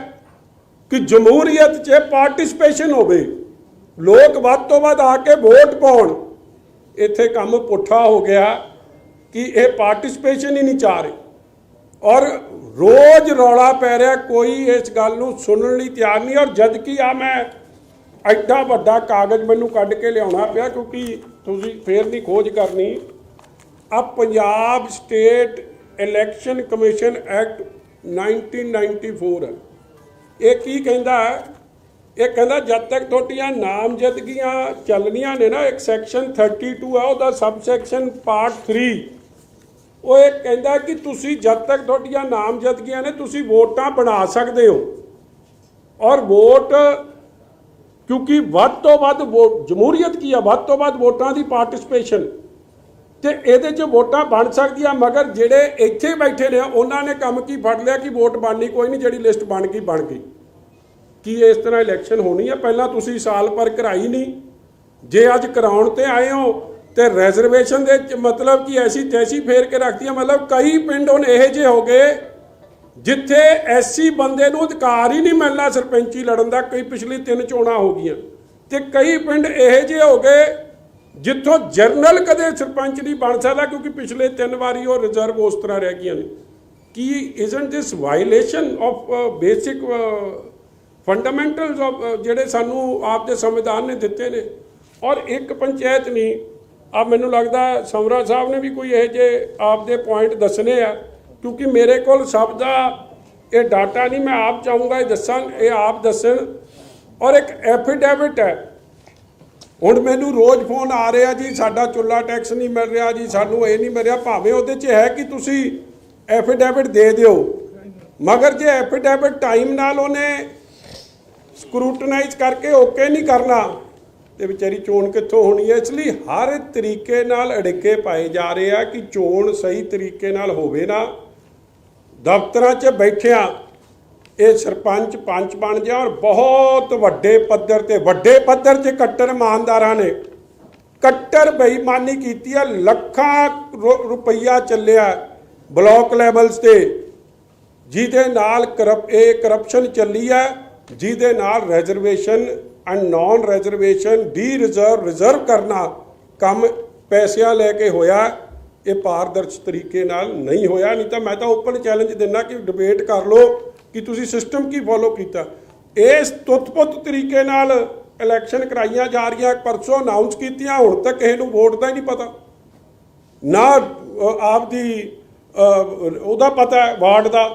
[SPEAKER 2] ਕਿ ਜਮਹੂਰੀਅਤ 'ਚ ਪਾਰਟਿਸਪੇਸ਼ਨ ਹੋਵੇ। ਲੋਕ ਵੱਧ ਤੋਂ ਵੱਧ ਆ ਕੇ ਵੋਟ ਪਾਉਣ। ਇੱਥੇ ਕੰਮ ਪੁੱਠਾ ਹੋ ਗਿਆ ਕਿ ਇਹ ਪਾਰਟਿਸਪੇਸ਼ਨ ਹੀ ਨਹੀਂ ਚਾਹ ਰਹੇ। ਔਰ ਰੋਜ਼ ਰੌਲਾ ਪੈ ਰਿਹਾ, ਕੋਈ ਇਸ ਗੱਲ ਨੂੰ ਸੁਣਨ ਲਈ ਤਿਆਰ ਨਹੀਂ। ਔਰ ਜਦ ਕਿ ਆ ਮੈਂ ਐਡਾ ਵੱਡਾ ਕਾਗਜ਼ ਮੈਨੂੰ ਕੱਢ ਕੇ ਲਿਆਉਣਾ ਪਿਆ, ਕਿਉਂਕਿ ਤੁਸੀਂ ਫੇਰ ਨਹੀਂ ਖੋਜ ਕਰਨੀ। ਆ Punjab state election commission act 1994 ਹੈ। ਇਹ ਕੀ ਕਹਿੰਦਾ ਹੈ? ਇਹ ਕਹਿੰਦਾ ਜਦ ਤੱਕ ਤੁਹਾਡੀਆਂ ਨਾਮਜ਼ਦਗੀਆਂ ਚੱਲਣੀਆਂ ਨੇ ਨਾ, ਇੱਕ ਸੈਕਸ਼ਨ 32 ਆ, ਉਹਦਾ ਸਬ ਸੈਕਸ਼ਨ ਪਾਰਟ 3 ਉਹ ਇਹ ਕਹਿੰਦਾ ਕਿ ਤੁਸੀਂ ਜਦ ਤੱਕ ਤੁਹਾਡੀਆਂ ਨਾਮਜ਼ਦਗੀਆਂ ਨੇ, ਤੁਸੀਂ ਵੋਟਾਂ ਬਣਾ ਸਕਦੇ ਹੋ। ਔਰ ਵੋਟ, ਕਿਉਂਕਿ ਵੱਧ ਤੋਂ ਵੱਧ ਵੋਟ ਜਮਹੂਰੀਅਤ ਕੀ ਆ? ਵੱਧ ਤੋਂ ਵੱਧ ਵੋਟਾਂ ਦੀ ਪਾਰਟਿਸਪੇਸ਼ਨ ਤੇ ਇਹਦੇ 'ਚ ਵੋਟਾਂ ਬਣ ਸਕਦੀਆਂ, ਮਗਰ ਜਿਹੜੇ ਇੱਥੇ ਬੈਠੇ ਨੇ, ਉਹਨਾਂ ਨੇ ਕੰਮ ਕੀ ਫੜ ਲਿਆ ਕਿ ਵੋਟ ਬਣਨੀ ਕੋਈ ਨਹੀਂ, ਜਿਹੜੀ ਲਿਸਟ ਬਣ ਗਈ ਬਣ ਗਈ। ਕੀ ਇਸ ਤਰ੍ਹਾਂ ਇਲੈਕਸ਼ਨ ਹੋਣੀ ਹੈ ਪਹਿਲਾਂ ਤੁਸੀਂ ਸਾਲ ਪਰ ਕਰਾਈ ਨਹੀਂ। ਜੇ ਅੱਜ ਕਰਾਉਣ ਤੇ ਆਏ ਹੋ, ਤੇ ਰਿਜ਼ਰਵੇਸ਼ਨ ਦੇ ਮਤਲਬ ਕਿ ਐਸੀ ਤੈਸੀ ਫੇਰ ਕੇ ਰੱਖਦੀ ਹੈ ਮਤਲਬ ਕਈ ਪਿੰਡ ਹੁਣ ਇਹੋ ਜਿਹੇ ਹੋ ਗਏ, ਜਿੱਥੇ ਐਸੀ ਬੰਦੇ ਨੂੰ ਅਧਿਕਾਰ ਹੀ ਨਹੀਂ ਮਿਲਣਾ ਸਰਪੰਚੀ ਲੜਨ ਦਾ, ਕਈ ਪਿਛਲੀ ਤਿੰਨ ਚੋਣਾਂ ਹੋ ਗਈਆਂ। ਤੇ ਕਈ ਪਿੰਡ ਇਹੋ ਜਿਹੇ ਹੋ ਗਏ ਜਿੱਥੋਂ ਜਰਨਲ ਕਦੇ ਸਰਪੰਚ ਨਹੀਂ ਬਣ ਸਕਦਾ, ਕਿਉਂਕਿ ਪਿਛਲੇ ਤਿੰਨ ਵਾਰੀ ਉਹ ਰਿਜ਼ਰਵ ਉਸ ਤਰ੍ਹਾਂ ਰਹਿ ਗਈਆਂ ਨੇ। ਕੀ isn't this violation of basic fundamentals of ਜਿਹੜੇ ਸਾਨੂੰ ਆਪ ਦੇ ਸੰਵਿਧਾਨ ਨੇ ਦਿੱਤੇ ਨੇ? ਔਰ ਇੱਕ ਪੰਚਾਇਤ ਨਹੀਂ ਆ ਮੈਨੂੰ ਲੱਗਦਾ ਸਮਰਾ ਸਾਹਿਬ ਨੇ ਵੀ ਕੋਈ ਇਹ ਜੇ ਆਪ ਦੇ ਪੁਆਇੰਟ ਦੱਸਣੇ ਆ, ਕਿਉਂਕਿ ਮੇਰੇ ਕੋਲ ਸਭ ਦਾ ਇਹ ਡਾਟਾ ਨਹੀਂ, ਮੈਂ ਆਪ ਚਾਹੂੰਗਾ ਇਹ ਦੱਸਾਂ ਇਹ ਆਪ ਦੱਸਣ। ਔਰ ਇੱਕ ਐਫੀਡੈਵਿਟ ਹੈ ਹੁਣ ਮੈਨੂੰ ਰੋਜ਼ ਫੋਨ ਆ ਰਿਹਾ ਜੀ, ਸਾਡਾ ਚੁੱਲਾ ਟੈਕਸ ਨਹੀਂ ਮਿਲ ਰਿਹਾ ਜੀ, ਸਾਨੂੰ ਇਹ ਨਹੀਂ ਮਿਲ ਰਿਹਾ। ਭਾਵੇਂ ਉਹਦੇ 'ਚ ਹੈ ਕਿ ਤੁਸੀਂ ਐਫੀਡੈਵਿਟ ਦੇ ਦਿਓ, ਮਗਰ ਜੇ ਐਫੀਡੈਵਿਟ ਟਾਈਮ ਨਾਲ ਉਹਨੇ ਸਕਰੂਟਨਾਈਜ਼ ਕਰਕੇ ਓਕੇ ਨਹੀਂ ਕਰਨਾ, ਤੇ ਵਿਚਾਰੀ ਚੋਣ ਕਿੱਥੋਂ ਹੋਣੀ ਹੈ? ਇਸ ਲਈ ਹਰ ਤਰੀਕੇ ਨਾਲ ਅੜਿੱਕੇ ਪਾਏ ਜਾ ਰਹੇ ਆ ਕਿ ਚੋਣ ਸਹੀ ਤਰੀਕੇ ਨਾਲ ਹੋਵੇ ਨਾ। ਦਫ਼ਤਰਾਂ 'ਚ ਬੈਠਿਆਂ ਇਹ ਸਰਪੰਚ ਪੰਚ ਬਣ ਗਿਆ ਔਰ ਬਹੁਤ ਵੱਡੇ ਪੱਧਰ ਤੇ, ਵੱਡੇ ਪੱਧਰ 'ਤੇ ਕੱਟਰ ਇਮਾਨਦਾਰਾਂ ਨੇ। ਕੱਟਰ ਬੇਈਮਾਨੀ ਕੀਤੀ ਹੈ ਲੱਖਾਂ ਰੁ- ਰੁਪਈਆ ਚੱਲਿਆ ਬਲਾਕ ਲੈਵਲਸ ਤੇ। ਜਿਹਦੇ ਨਾਲ ਕਰਪ, ਇਹ ਕਰਪਸ਼ਨ ਚੱਲੀ ਹੈ ਜਿਹਦੇ ਨਾਲ reservation and non reservation de reserve reserve ਕਰਨਾ ਕੰਮ ਪੈਸਿਆਂ ਲੈ ਕੇ ਹੋਇਆ, ਇਹ ਪਾਰਦਰਸ਼ ਤਰੀਕੇ ਨਾਲ ਨਹੀਂ ਹੋਇਆ। ਨਹੀਂ ਤਾਂ ਮੈਂ ਤਾਂ ਓਪਨ ਚੈਲੰਜ ਦਿੰਦਾ ਕਿ ਡਿਬੇਟ ਕਰ ਲਓ। ਕਿ ਤੁਸੀਂ ਸਿਸਟਮ ਕੀ ਫੋਲੋ ਕੀਤਾ? ਇਸ ਤੁੱਤ-ਪੁੱਤ ਤਰੀਕੇ ਨਾਲ ਇਲੈਕਸ਼ਨ ਕਰਾਈਆਂ ਜਾ ਰਹੀਆਂ ਪਰਸੋਂ ਅਨਾਉਂਸ ਕੀਤੀਆਂ ਹੁਣ ਤੱਕ ਕਿਸੇ ਨੂੰ ਵੋਟ ਦਾ ਹੀ ਨਹੀਂ ਪਤਾ। ਨਾ ਅ, ਆਪ ਦੀ ਉਹਦਾ ਪਤਾ ਹੈ ਵਾਰਡ ਦਾ।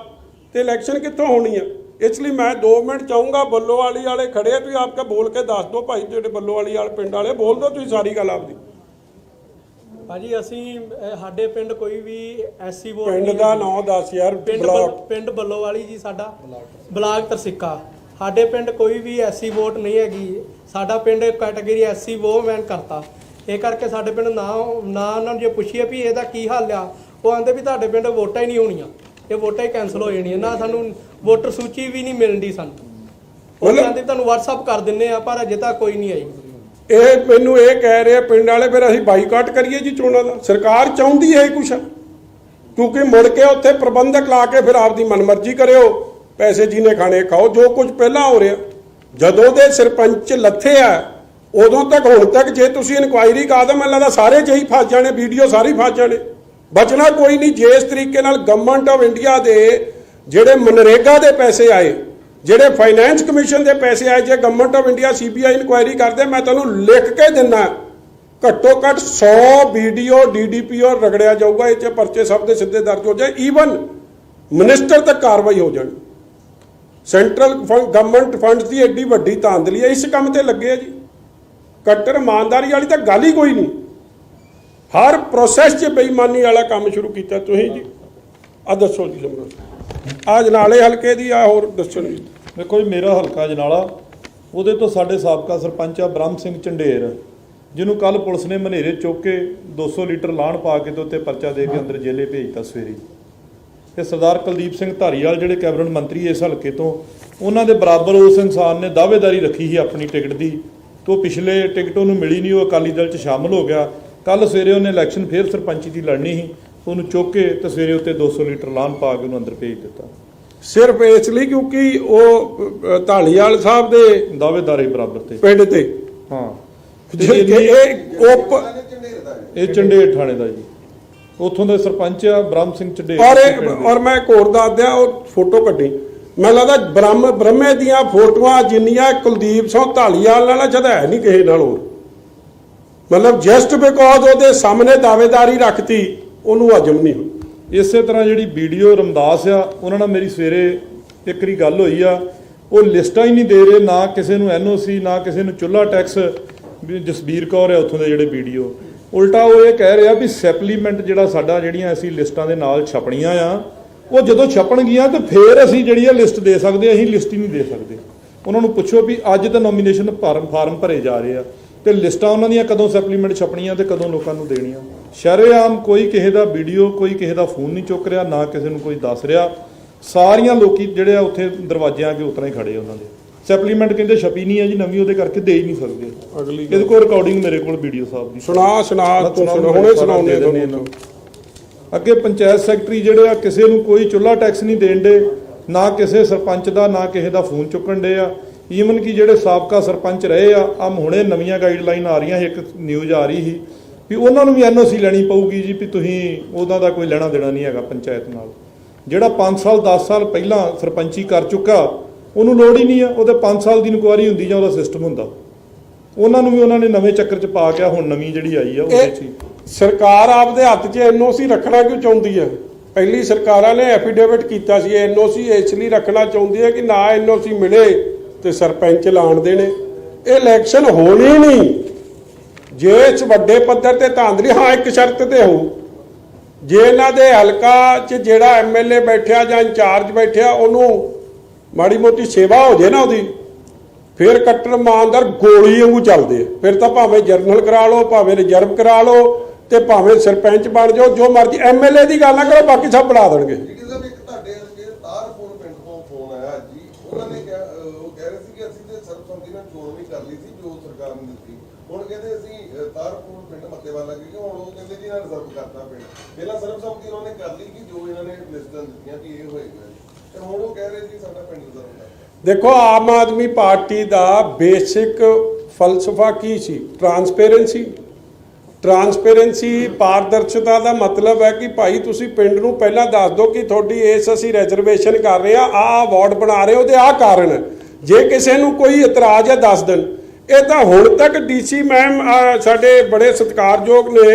[SPEAKER 2] ਤੇ ਇਲੈਕਸ਼ਨ ਕਿੱਥੋਂ ਹੋਣੀ ਹੈ ਇਸ ਲਈ ਮੈਂ 2 ਮਿੰਟ ਚਾਹੂੰਗਾ ਬੱਲੋਵਾਲੀ ਵਾਲੇ ਖੜੇ ਆ ਤੁਸੀਂ ਆਪਕਾ ਬੋਲ ਕੇ ਦੱਸ ਦਿਓ ਭਾਈ ਜਿਹੜੇ ਬੱਲੋਵਾਲੀ ਵਾਲੇ ਪਿੰਡ ਵਾਲੇ ਬੋਲ ਦਿਓ ਤੁਸੀਂ ਸਾਰੀ ਗੱਲ ਆਪਦੀ।
[SPEAKER 3] ਭਾਜੀ ਅਸੀਂ ਅਹ, ਸਾਡੇ ਪਿੰਡ ਕੋਈ ਵੀ ਐਸਸੀ ਵੋਟ
[SPEAKER 2] ਪਿੰਡ ਦਾ। ਨਾਂ ਦੱਸ ਯਾਰ
[SPEAKER 3] ਪਿੰਡ
[SPEAKER 2] ਬਲਾਕ।
[SPEAKER 3] ਬੱਲ- ਪਿੰਡ ਬੱਲੋਵਾਲੀ ਜੀ ਸਾਡਾ ਬਲਾਕ ਤਰਸਿੱਕਾ। ਸਾਡੇ ਪਿੰਡ ਕੋਈ ਵੀ ਐਸਸੀ ਵੋਟ ਨਹੀਂ ਹੈਗੀ। ਸਾਡਾ ਪਿੰਡ ਕੈਟਾਗਰੀ ਐਸਸੀ ਵੋਮੈਨ ਕਰਤਾ। ਇਹ ਕਰਕੇ ਸਾਡੇ ਪਿੰਡ ਨਾ ਨਾ ਉਹਨਾਂ ਨੂੰ ਜੇ ਪੁੱਛੀਏ ਵੀ ਇਹਦਾ ਕੀ ਹੱਲ ਆ ਉਹ ਆਂਦੇ ਵੀ ਤੁਹਾਡੇ ਪਿੰਡ ਵੋਟਾਂ ਹੀ ਨਹੀਂ ਹੋਣੀਆਂ। ਇਹ ਵੋਟਾਂ ਹੀ ਕੈਨਸਲ ਹੋ ਜਾਣੀਆਂ। ਨਾ ਸਾਨੂੰ ਵੋਟਰ ਸੂਚੀ ਵੀ ਨਹੀਂ ਮਿਲਣੀ ਸਾਨੂੰ। ਉਹ
[SPEAKER 2] ਮਤਲਬ-
[SPEAKER 3] ਕਹਿੰਦੇ ਤੁਹਾਨੂੰ WhatsApp ਕਰ ਦਿੰਨੇ ਆ ਪਰ ਅਜੇ ਤੱਕ ਕੋਈ ਨਹੀਂ ਆਈ।
[SPEAKER 2] ਇਹ ਮੈਨੂੰ ਇਹ ਕਹਿ ਰਿਹਾ ਪਿੰਡ ਵਾਲੇ, ਫਿਰ ਅਸੀਂ ਬਾਈਕਾਟ ਕਰੀਏ ਜੀ ਚੋਣਾਂ ਦਾ। ਸਰਕਾਰ ਚਾਹੁੰਦੀ ਹੈ ਇਹ ਕੁਛ। ਕਿਉਂਕਿ ਮੁੜ ਕੇ ਉੱਥੇ ਪ੍ਰਬੰਧਕ ਲਾ ਕੇ ਫਿਰ ਆਪਦੀ ਮਨਮਰਜ਼ੀ ਕਰਿਓ। ਪੈਸੇ ਜੀਨੇ ਖਾਣੇ ਖਾਓ, ਜੋ ਕੁਝ ਪਹਿਲਾਂ ਹੋ ਰਿਹਾ। ਜਦੋਂ ਦੇ ਸਰਪੰਚ ਲੱਥੇ ਆ, ਉਦੋਂ ਤੱਕ, ਹੁਣ ਤੱਕ ਜੇ ਤੁਸੀਂ ਇਨਕੁਆਇਰੀ ਕਾਦਮ ਮੈਨੂੰ ਲੱਗਦਾ ਸਾਰੇ ਜਈ ਫਸ ਜਾਣੇ, ਵੀਡੀਓ ਸਾਰੇ ਫਸ ਜਾਣੇ। ਬਚਣਾ ਕੋਈ ਨਹੀਂ, ਜੇ ਇਸ ਤਰੀਕੇ ਨਾਲ ਗਵਰਨਮੈਂਟ ਆਫ ਇੰਡੀਆ ਦੇ ਜਿਹੜੇ ਮਨਰੇਗਾ ਦੇ ਪੈਸੇ ਆਏ ਜਿਹੜੇ ਫਾਈਨੈਂਸ ਕਮਿਸ਼ਨ ਦੇ ਪੈਸੇ ਆਏ, ਜੇ government of India CBI inquiry ਕਰਦੇ, ਮੈਂ ਤੁਹਾਨੂੰ ਲਿਖ ਕੇ ਦਿੰਦਾ, ਘੱਟੋ ਘੱਟ 100 ਵੀਡੀਓ ਡੀਡੀਪੀਓ ਰਗੜਿਆ ਜਾਊਗਾ, ਇਹ ਚ ਪਰਚੇ ਸਭ ਦੇ ਸਿੱਧੇ ਦਰਜ ਹੋ ਜਾਏ ਈਵਨ ਮਿਨਿਸਟਰ ਤੱਕ ਕਾਰਵਾਈ ਹੋ ਜਾਣੀ। ਸੈਂਟਰਲ ਗਵਰਨਮੈਂਟ ਫੰਡਸ ਦੀ ਐਡੀ ਵੱਡੀ ਧਾਂਦਲੀ ਹੈ, ਇਸ ਕੰਮ ਤੇ ਲੱਗੇ ਆ ਜੀ। ਕੱਟਰ ਇਮਾਨਦਾਰੀ ਵਾਲੀ ਤਾਂ ਗੱਲ ਹੀ ਕੋਈ ਨਹੀਂ। ਹਰ ਪ੍ਰੋਸੈਸ 'ਚ ਬੇਈਮਾਨੀ ਵਾਲਾ ਕੰਮ ਸ਼ੁਰੂ ਕੀਤਾ ਤੁਸੀਂ ਜੀ। ਆ ਦੱਸੋ ਜੀ ਸਮਰੋ ਆਜ ਨਾਲੇ ਹਲਕੇ ਦੀ ਆ, ਹੋਰ ਦੱਸੋ ਜੀ।
[SPEAKER 4] ਦੇਖੋ ਜੀ, ਮੇਰਾ ਹਲਕਾ ਜਨਾਲਾ, ਉਹਦੇ ਤੋਂ ਸਾਡੇ ਸਾਬਕਾ ਸਰਪੰਚ ਆ ਬ੍ਰਹਮ ਸਿੰਘ ਚੰਡੇਰ ਜਿਹਨੂੰ ਕੱਲ ਪੁਲਿਸ ਨੇ ਮਨੇਰੇ ਚੁੱਕ ਕੇ 200 ਲੀਟਰ ਲਾਣ ਪਾ ਕੇ ਤੇ ਉੱਤੇ ਪਰਚਾ ਦੇ ਕੇ ਅੰਦਰ ਜੇਲੇ ਭੇਜਤਾ ਸਵੇਰੇ ਤੇ ਸਰਦਾਰ ਕੁਲਦੀਪ ਸਿੰਘ ਧਾਰੀਵਾਲ, ਜਿਹੜੇ ਕੈਬਨਿਟ ਮੰਤਰੀ ਇਸ ਹਲਕੇ ਤੋਂ, ਉਹਨਾਂ ਦੇ ਬਰਾਬਰ ਉਸ ਇਨਸਾਨ ਨੇ ਦਾਅਵੇਦਾਰੀ ਰੱਖੀ ਸੀ ਆਪਣੀ ਟਿਕਟ ਦੀ। ਤੇ ਪਿਛਲੇ ਟਿਕਟ ਉਹਨੂੰ ਮਿਲੀ ਨਹੀਂ, ਉਹ ਅਕਾਲੀ ਦਲ 'ਚ ਸ਼ਾਮਲ ਹੋ ਗਿਆ। ਕੱਲ ਸਵੇਰੇ ਉਹਨੇ ਇਲੈਕਸ਼ਨ ਫੇਰ ਸਰਪੰਚੀ ਦੀ ਲੜਨੀ ਸੀ। ਉਹਨੂੰ ਚੁੱਕ ਕੇ ਤੇ ਸਵੇਰੇ ਉੱਤੇ 200 ਲੀਟਰ ਲਾਨ ਪਾ ਕੇ ਉਹਨੂੰ ਅੰਦਰ ਭੇਜ ਦਿੱਤਾ।
[SPEAKER 2] ਸਿਰਫ ਇਸ ਲਈ ਕਿਉਂਕਿ ਉਹ ਢਾਲੀਵਾਲ ਸਾਹਿਬ ਦੇ
[SPEAKER 4] ਦਾਅਵੇਦਾਰੀ ਬਰਾਬਰ ਤੇ।
[SPEAKER 2] ਪਿੰਡ ਤੇ।
[SPEAKER 4] ਹਾਂ।
[SPEAKER 2] ਇਹ ਉਪ
[SPEAKER 4] ਇਹ ਚੰਡੇਰ ਥਾਣੇ ਦਾ ਜੀ। ਉੱਥੋਂ ਦੇ ਸਰਪੰਚ ਆ ਬ੍ਰਹਮ ਸਿੰਘ ਚੰਡੇਰ
[SPEAKER 2] ਔਰ। ਔਰ ਮੈਂ ਇੱਕ ਹੋਰ ਦੱਸ ਦਿਆਂ ਉਹ ਫੋਟੋ ਕੱਢੀ। ਮੈਂ ਲੱਗਦਾ ਬ੍ਰਹਮ ਬ੍ਰਹਮੇ ਦੀਆਂ ਫੋਟੋਆਂ ਜਿੰਨੀਆਂ ਕੁਲਦੀਪ ਸਿੰਘ ਢਾਲੀਵਾਲ ਨਾਲ ਜਦ ਹੈ ਨਹੀਂ ਕਿਸੇ ਨਾਲ ਹੋਰ। ਮਤਲਬ ਜਸਟ ਬਿਕੋਜ਼ ਉਹਦੇ ਸਾਹਮਣੇ ਦਾਅਵੇਦਾਰੀ ਰੱਖਤੀ ਉਹਨੂੰ ਹਜਮ ਨਹੀਂ ਹੋਈ।
[SPEAKER 4] ਇਸੇ ਤਰ੍ਹਾਂ ਜਿਹੜੀ ਵੀਡੀਓ ਰਮਦਾਸ ਆ, ਉਹਨਾਂ ਨਾਲ ਮੇਰੀ ਸਵੇਰੇ ਇੱਕ ਵਾਰੀ ਗੱਲ ਹੋਈ ਆ। ਉਹ ਲਿਸਟਾਂ ਹੀ ਨਹੀਂ ਦੇ ਰਹੇ, ਨਾ ਕਿਸੇ ਨੂੰ ਐਨਓਸੀ, ਨਾ ਕਿਸੇ ਨੂੰ ਚੁੱਲਾ ਟੈਕਸ, ਵੀ ਜਸਬੀਰ ਕੌਰ ਹੈ ਉੱਥੋਂ ਦੇ ਜਿਹੜੇ ਵੀਡੀਓ। ਉਲਟਾ ਉਹ ਇਹ ਕਹਿ ਰਿਹਾ ਵੀ ਸੈਪਲੀਮੈਂਟ ਜਿਹੜਾ ਸਾਡਾ, ਜਿਹੜੀਆਂ ਅਸੀਂ ਲਿਸਟਾਂ ਦੇ ਨਾਲ ਛਪਣੀਆਂ ਆ, ਉਹ ਜਦੋਂ ਛਪਣਗੀਆਂ ਤੇ ਫੇਰ ਅਸੀਂ ਜਿਹੜੀ ਆ ਲਿਸਟ ਦੇ ਸਕਦੇ ਅਸੀਂ ਲਿਸਟ ਹੀ ਨਹੀਂ ਦੇ ਸਕਦੇ। ਉਹਨਾਂ ਨੂੰ ਪੁੱਛੋ ਵੀ ਅੱਜ ਤਾਂ ਨੋਮੀਨੇਸ਼ਨ ਫਾਰਮ ਫਾਰਮ ਭਰੇ ਜਾ ਰਹੇ ਆ। ਤੇ ਲਿਸਟਾਂ ਉਹਨਾਂ ਦੀਆਂ ਕਦੋਂ ਸੈਪਲੀਮੈਂਟ ਛਪਣੀਆਂ ਤੇ ਕਦੋਂ ਲੋਕਾਂ ਨੂੰ ਦੇਣੀਆਂ। ਸ਼ਰੇਆਮ ਕੋਈ ਕਿਸੇ ਦਾ ਵੀਡੀਓ ਕੋਈ ਕਿਸੇ ਦਾ ਫੋਨ ਨਹੀਂ ਚੁੱਕ ਰਿਹਾ ਨਾ ਕਿਸੇ ਨੂੰ ਕੋਈ ਦੱਸ ਰਿਹਾ। ਸਾਰੀਆਂ ਲੋਕੀ ਜਿਹੜੇ ਆ ਉੱਥੇ ਦਰਵਾਜ਼ਿਆਂ ਅੱਗੇ ਉਤਰਾ ਹੀ ਖੜੇ ਉਹਨਾਂ ਦੇ। ਸੈਪਲੀਮੈਂਟ ਕਹਿੰਦੇ ਛਪੀ ਨਹੀਂ ਹੈ ਜੀ ਨਵੀਂ ਉਹਦੇ ਕਰਕੇ ਦੇ ਹੀ ਨਹੀਂ ਸਕਦੇ।
[SPEAKER 2] ਅਗਲੀ
[SPEAKER 4] ਇਹਦੇ ਕੋਲ ਰਿਕਾਰਡਿੰਗ ਮੇਰੇ ਕੋਲ ਵੀਡੀਓ ਸਾਹਿਬ ਦੀ।
[SPEAKER 2] ਸੁਣਾ ਸੁਣਾ ਤੂੰ ਸੁਣਾ ਹੁਣੇ ਸੁਣਾਉਣੇ ਤੁਹਾਨੂੰ।
[SPEAKER 4] ਅੱਗੇ ਪੰਚਾਇਤ ਸੈਕਟਰੀ ਜਿਹੜੇ ਆ ਕਿਸੇ ਨੂੰ ਕੋਈ ਚੁੱਲਾ ਟੈਕਸ ਨਹੀਂ ਦੇਣ ਦੇ ਨਾ ਕਿਸੇ ਸਰਪੰਚ ਦਾ ਨਾ ਕਿਸੇ ਦਾ ਫੋਨ ਚੁੱਕਣ ਦੇ ਆ। ਈਵਨ ਕਿ ਜਿਹੜੇ ਸਾਬਕਾ ਸਰਪੰਚ ਰਹੇ ਆ ਆ ਹੁਣੇ ਨਵੀਆਂ ਗਾਈਡਲਾਈਨ ਆ ਰਹੀਆਂ ਇੱਕ ਨਿਊਜ਼ ਆ ਰਹੀ ਸੀ। ਵੀ ਉਹਨਾਂ ਨੂੰ ਵੀ ਐਨਓਸੀ ਲੈਣੀ ਪਊਗੀ ਜੀ ਵੀ ਤੁਸੀਂ ਉਹਦਾ ਦਾ ਕੋਈ ਲੈਣਾ ਦੇਣਾ ਨਹੀਂ ਹੈਗਾ ਪੰਚਾਇਤ ਨਾਲ। ਜਿਹੜਾ 5 ਸਾਲ 10 ਸਾਲ ਪਹਿਲਾਂ ਸਰਪੰਚੀ ਕਰ ਚੁੱਕਾ ਉਹਨੂੰ ਲੋੜ ਹੀ ਨਹੀਂ ਆ। ਉਹਦੇ 5 ਸਾਲ ਦੀ ਇਨਕੁਆਰੀ ਹੁੰਦੀ ਜਾਂ ਉਹਦਾ ਸਿਸਟਮ ਹੁੰਦਾ। ਉਹਨਾਂ ਨੂੰ ਵੀ ਉਹਨਾਂ ਨੇ ਨਵੇਂ ਚੱਕਰ 'ਚ ਪਾ ਕੇ ਹੁਣ ਨਵੀਂ ਜਿਹੜੀ ਆਈ ਆ ਉਹਦੇ 'ਚ
[SPEAKER 2] ਸਰਕਾਰ ਆਪਦੇ ਹੱਥ 'ਚ ਐਨਓਸੀ ਰੱਖਣਾ ਕਿਉਂ ਚਾਹੁੰਦੀ ਹੈ ਪਹਿਲੀ ਸਰਕਾਰਾਂ ਨੇ ਐਫੀਡੇਵਿਟ ਕੀਤਾ ਸੀ ਐਨਓਸੀ ਇਸ ਲਈ ਰੱਖਣਾ ਚਾਹੁੰਦੀ ਹੈ ਕਿ ਨਾ ਐਨਓਸੀ ਮਿਲੇ ਤੇ ਸਰਪੰਚ ਲਾਣ ਦੇਣੇ। ਇਹ ਇਲੈਕਸ਼ਨ ਹੋਣੀ ਨਹੀਂ। ਜੇ ਇਸ ਵੱਡੇ ਪੱਧਰ ਤੇ ਧਾਂਦਲੀ, ਹਾਂ, ਇੱਕ ਸ਼ਰਤ ਤੇ ਹੋ ਜੇ ਇਹਨਾਂ ਦੇ ਹਲਕਾ 'ਚ ਜਿਹੜਾ ਐਮਐਲਏ ਬੈਠਿਆ ਜਾਂ ਇੰਚਾਰਜ ਬੈਠਿਆ, ਉਹਨੂੰ ਮਾੜੀ ਮੋਟੀ ਸੇਵਾ ਹੋ ਜੇ ਨਾ ਉਹਦੀ, ਫਿਰ ਕੱਟਰ ਇਮਾਨਦਾਰ ਗੋਲੀ ਵਾਂਗੂ ਚੱਲਦੇ ਫਿਰ ਤਾਂ ਭਾਵੇਂ ਜਰਨਲ ਕਰਾ ਲਓ, ਭਾਵੇਂ ਰਿਜ਼ਰਵ ਕਰਾ ਲਓ, ਤੇ ਭਾਵੇਂ ਸਰਪੰਚ ਬਣ ਜਾਓ, ਜੋ ਮਰਜ਼ੀ ਐਮਐਲਏ ਦੀ ਗੱਲ ਨਾ ਕਰੋ, ਬਾਕੀ ਸਭ ਬਣਾ ਦੇਣਗੇ
[SPEAKER 5] ਜੀ ਸਾਹਿਬ ਇੱਕ ਤੁਹਾਡੇ ਜਿਹੜੇ ਤਾਰਪੁਰ ਪਿੰਡ ਤੋਂ ਫੋਨ ਆਇਆ ਅੱਜ ਜੀ ਉਹਨਾਂ ਨੇ ਕਿਹਾ ਅਹ ਉਹ ਕਹਿ ਰਹੇ ਸੀ ਕਿ ਅਸੀਂ ਤੇ ਸਰਬਸੰਮਤੀ ਨਾਲ ਚੋਣ ਵੀ ਕਰ ਲਈ ਸੀ ਜੋ ਸਰਕਾਰ ਨੇ ਦਿੱਤੀ ਹੁਣ ਕਹਿੰਦੇ ਅਸੀਂ ਅਹ, ਤਾਰਪੁਰ ਪਿੰਡ ਮੱਤੇਵਾਲ ਲੱਗੇ ਕਿ ਹੁਣ ਉਹ ਕਹਿੰਦੇ ਜੀ ਨਾਲ ਰਿਜ਼ਰਵ ਕਰਤਾ ਪਿੰਡ ਪਹਿਲਾਂ ਸਰਬਸੰਮਤੀ ਉਹਨਾਂ ਨੇ ਕਰ ਲਈ ਕਿ ਜੋ ਇਹਨਾਂ ਨੇ ਲਿਸਟਾਂ ਦਿੱਤੀਆਂ ਕਿ ਇਹ ਹੋਏਗਾ ਤੇ ਹੁਣ ਉਹ ਕਹਿ ਰਹੇ ਜੀ, ਸਾਡਾ ਪਿੰਡ ਰਿਜ਼ਰਵ ਕਰਤਾ
[SPEAKER 2] ਦੇਖੋ, ਆਮ ਆਦਮੀ ਪਾਰਟੀ ਦਾ ਬੇਸਿਕ ਫਲਸਫਾ ਕੀ ਸੀ? ਟਰਾਂਸਪੇਰੈਂਸੀ ਟਰਾਂਸਪੇਰੈਂਸੀ ਪਾਰਦਰਸ਼ਤਾ ਦਾ ਮਤਲਬ ਹੈ ਕਿ ਭਾਈ ਤੁਸੀਂ ਪਿੰਡ ਨੂੰ ਪਹਿਲਾਂ ਦੱਸ ਦਿਓ ਕਿ ਤੁਹਾਡੀ ਇਸ ਅਸੀਂ ਰਿਜ਼ਰਵੇਸ਼ਨ ਕਰ ਰਹੇ ਆ ਆ ਵਾਰਡ ਬਣਾ ਰਹੇ ਉਹਦੇ ਤੇ ਆ ਕਾਰਨ ਹੈ। ਜੇ ਕਿਸੇ ਨੂੰ ਕੋਈ ਇਤਰਾਜ਼ ਹੈ, ਦੱਸ ਦੇਣ। ਇਹ ਤਾਂ ਹੁਣ ਤੱਕ ਡੀਸੀ ਮੈਮ ਸਾਡੇ ਬੜੇ ਸਤਿਕਾਰਯੋਗ ਨੇ।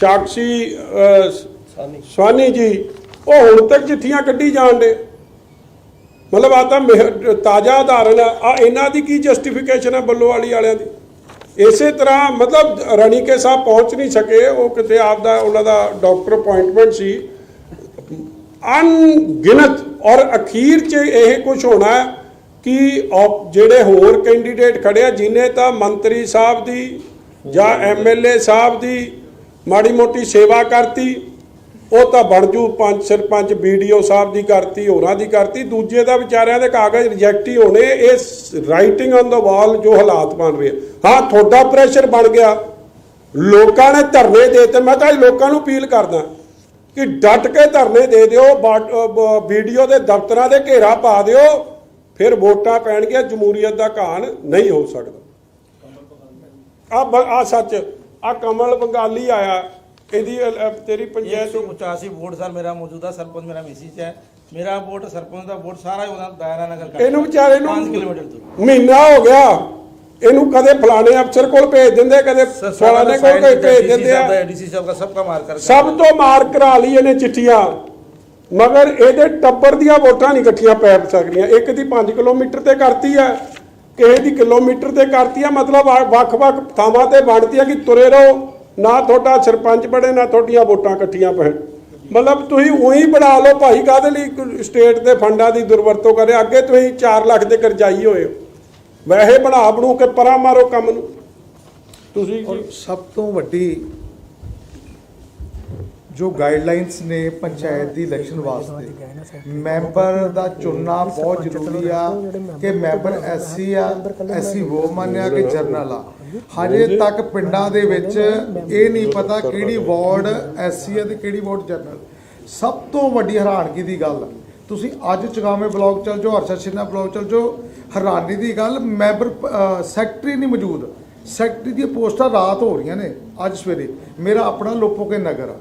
[SPEAKER 2] ਸਾਕਸ਼ੀ ਸਵਾਨੀ ਜੀ, ਉਹ ਹੁਣ ਤੱਕ ਚਿੱਠੀਆਂ ਕੱਢੀ ਜਾਣ ਦੇ। ਮਤਲਬ ਆ ਤਾਂ ਮਿਹ- ਤਾਜ਼ਾ ਉਦਾਹਰਨ ਆ। ਆਹ ਇਹਨਾਂ ਦੀ ਕੀ ਜਸਟੀਫਿਕੇਸ਼ਨ ਹੈ ਬੱਲੋਵਾਲੀ ਵਾਲਿਆਂ ਦੀ? ਇਸੇ ਤਰ੍ਹਾਂ ਮਤਲਬ ਰਣੀਕੇ ਸਾਹਿਬ ਪਹੁੰਚ ਨਹੀਂ ਸਕੇ, ਉਹ ਕਿਤੇ ਆਪਦਾ ਉਹਨਾਂ ਦਾ ਡਾਕਟਰ ਅਪਾਇੰਟਮੈਂਟ ਸੀ। ਅਣਗਿਣਤ ਔਰ ਅਖੀਰ 'ਚ ਇਹ ਕੁਝ ਹੋਣਾ ਕਿ ਔਪ- ਜਿਹੜੇ ਹੋਰ ਕੈਂਡੀਡੇਟ ਖੜੇ ਆ, ਜਿਨੇ ਤਾਂ ਮੰਤਰੀ ਸਾਹਿਬ ਦੀ ਜਾਂ ਐਮਐਲਏ ਸਾਹਿਬ ਦੀ ਮਾੜੀ ਮੋਟੀ ਸੇਵਾ ਕਰਤੀ, ਉਹ ਤਾਂ ਬਣ ਜੂ ਪੰਜ ਸਰਪੰਚ ਵੀਡੀਓ ਸਾਹਿਬ ਦੀ ਕਰਤੀ, ਹੋਰਾਂ ਦੀ ਕਰਤੀ, ਦੂਜੇ ਦਾ ਵਿਚਾਰਿਆਂ ਦੇ ਕਾਗਜ਼ ਰਿਜੈਕਟ ਹੀ ਹੋਣੇ, ਇਹ ਰਾਈਟਿੰਗ ਔਨ ਦਾ ਵਾਲ ਜੋ ਹਾਲਾਤ ਬਣ ਰਹੇ ਹਾਂ, ਤੁਹਾਡਾ ਪ੍ਰੈਸ਼ਰ ਬਣ ਗਿਆ। ਲੋਕਾਂ ਨੇ ਧਰਨੇ ਦੇ ਤੇ ਮੈਂ ਤਾਂ ਇਹ ਲੋਕਾਂ ਨੂੰ ਅਪੀਲ ਕਰਦਾ ਕਿ ਡਟ ਕੇ ਧਰਨੇ ਦੇ ਦਿਓ ਵੀਡੀਓ ਦੇ ਦਫ਼ਤਰਾਂ ਦੇ ਘੇਰਾ ਪਾ ਦਿਓ, ਫਿਰ ਵੋਟਾਂ ਪੈਣਗੀਆਂ, ਜਮਹੂਰੀਅਤ ਦਾ ਘਾਣ ਨਹੀਂ ਹੋ ਸਕਦਾ। ਆ ਆ ਸੱਚ। ਆ ਕਮਲ ਬੰਗਾਲੀ ਆਇਆ ਇਹਦੀ ਤੇਰੀ ਪੰਚਾਇਤ
[SPEAKER 6] 185 ਵੋਟ ਸਰ ਮੇਰਾ ਮੌਜੂਦਾ ਸਰਪੰਚ ਮੇਰਾ ਮਿਸਿਸ ਹੈ। ਮੇਰਾ ਵੋਟ ਸਰਪੰਚ ਦਾ ਵੋਟ ਸਾਰਾ ਉਹਨਾਂ ਦਾਇਰਾ ਨਗਰ ਕੱਟ
[SPEAKER 2] ਇਹਨੂੰ ਵਿਚਾਰੇ ਨੂੰ
[SPEAKER 6] 5 ਕਿਲੋਮੀਟਰ ਦੂਰ।
[SPEAKER 2] ਮਹੀਨਾ ਹੋ ਗਿਆ। ਇਹਨੂੰ ਕਦੇ ਫਲਾਣੇ ਅਫਸਰ ਕੋਲ ਭੇਜ ਦਿੰਦੇ ਕਦੇ ਫਲਾਣੇ ਕੋਲ ਕੋਈ ਭੇਜ ਦਿੰਦੇ ਆ।
[SPEAKER 6] ਡੀਸੀ ਸਾਹਿਬ ਦਾ ਸਭ ਦਾ ਮਾਰ ਕਰ
[SPEAKER 2] ਸਭ ਤੋਂ ਮਾਰ ਕਰਾ ਲਈ ਇਹਨੇ ਚਿੱਠੀਆਂ। ਮਗਰ ਇਹਦੇ ਟੱਬਰ ਦੀਆਂ ਵੋਟਾਂ ਨਹੀਂ ਇਕੱਠੀਆਂ ਪੈ ਸਕਦੀਆਂ। ਇੱਕ ਦੀ 5 ਕਿਲੋਮੀਟਰ ਤੇ ਕਰਤੀ ਹੈ। ਕਿਸੇ ਦੀ ਕਿਲੋਮੀਟਰ ਤੇ ਕਰਤੀ ਆ ਮਤਲਬ ਵੱਖ-ਵੱਖ ਥਾਵਾਂ ਤੇ ਬਣਦੀ ਆ ਕਿ ਤੁਰੇ ਰਹੋ। ਨਾ ਤੁਹਾਡਾ ਸਰਪੰਚ ਬਣੇ ਨਾ ਤੁਹਾਡੀਆਂ ਵੋਟਾਂ ਇਕੱਠੀਆਂ ਪੈਣ। ਮਤਲਬ ਤੁਸੀਂ ਉਹੀ ਬਣਾ ਲਓ ਭਾਈ ਕਾਹਦੇ ਲਈ ਸਟੇਟ ਦੇ ਫੰਡਾਂ ਦੀ ਦੁਰਵਰਤੋਂ ਕਰੇ। ਅੱਗੇ ਤੁਸੀਂ 4 ਲੱਖ ਦੇ ਕਰਜ਼ਾਈ ਹੋਏ ਹੋ। ਵੈਸੇ ਬਣਾ ਬਣੂ ਕੇ ਪਰਾਂ ਮਾਰੋ ਕੰਮ ਨੂੰ। ਤੁਸੀਂ
[SPEAKER 7] ਸਭ ਤੋਂ ਵੱਡੀ ਜੋ ਗਾਈਡਲਾਈਨਸ ਨੇ ਪੰਚਾਇਤ ਦੀ ਇਲੈਕਸ਼ਨ ਵਾਸਤੇ। ਮੈਂਬਰ ਦਾ ਚੁਣਨਾ ਬਹੁਤ ਜ਼ਰੂਰੀ ਆ ਕਿ ਮੈਂਬਰ ਐਸੀ ਆ ਐਸੀ ਵੋਮਨ ਆ ਕਿ ਜਰਨਲ ਆ। ਹਜੇ ਤੱਕ ਪਿੰਡਾਂ ਦੇ ਵਿੱਚ ਇਹ ਨਹੀਂ ਪਤਾ ਕਿਹੜੀ ਵਾਰਡ ਐਸੀ ਆ ਤੇ ਕਿਹੜੀ ਵਾਰਡ ਜਰਨਲ ਸਭ ਤੋਂ ਵੱਡੀ ਹੈਰਾਨਗੀ ਦੀ ਗੱਲ ਤੁਸੀਂ ਅੱਜ ਚਗਾਵੇਂ ਬਲਾਕ ਚਲ ਜਾਓ, ਹਰਸ਼ਾ ਸ਼ਿਨਾ ਬਲਾਕ ਚਲ ਜਾਓ, ਹੈਰਾਨੀ ਦੀ ਗੱਲ ਮੈਂਬਰ ਸੈਕਟਰੀ ਨਹੀਂ ਮੌਜੂਦ। ਸੈਕਟਰੀ ਦੀਆਂ ਪੋਸਟਾਂ ਰਾਤ ਹੋ ਰਹੀਆਂ ਨੇ, ਅੱਜ ਸਵੇਰੇ। ਮੇਰਾ ਆਪਣਾ ਲੋਪੋ ਕੇ ਨਗਰ ਆ।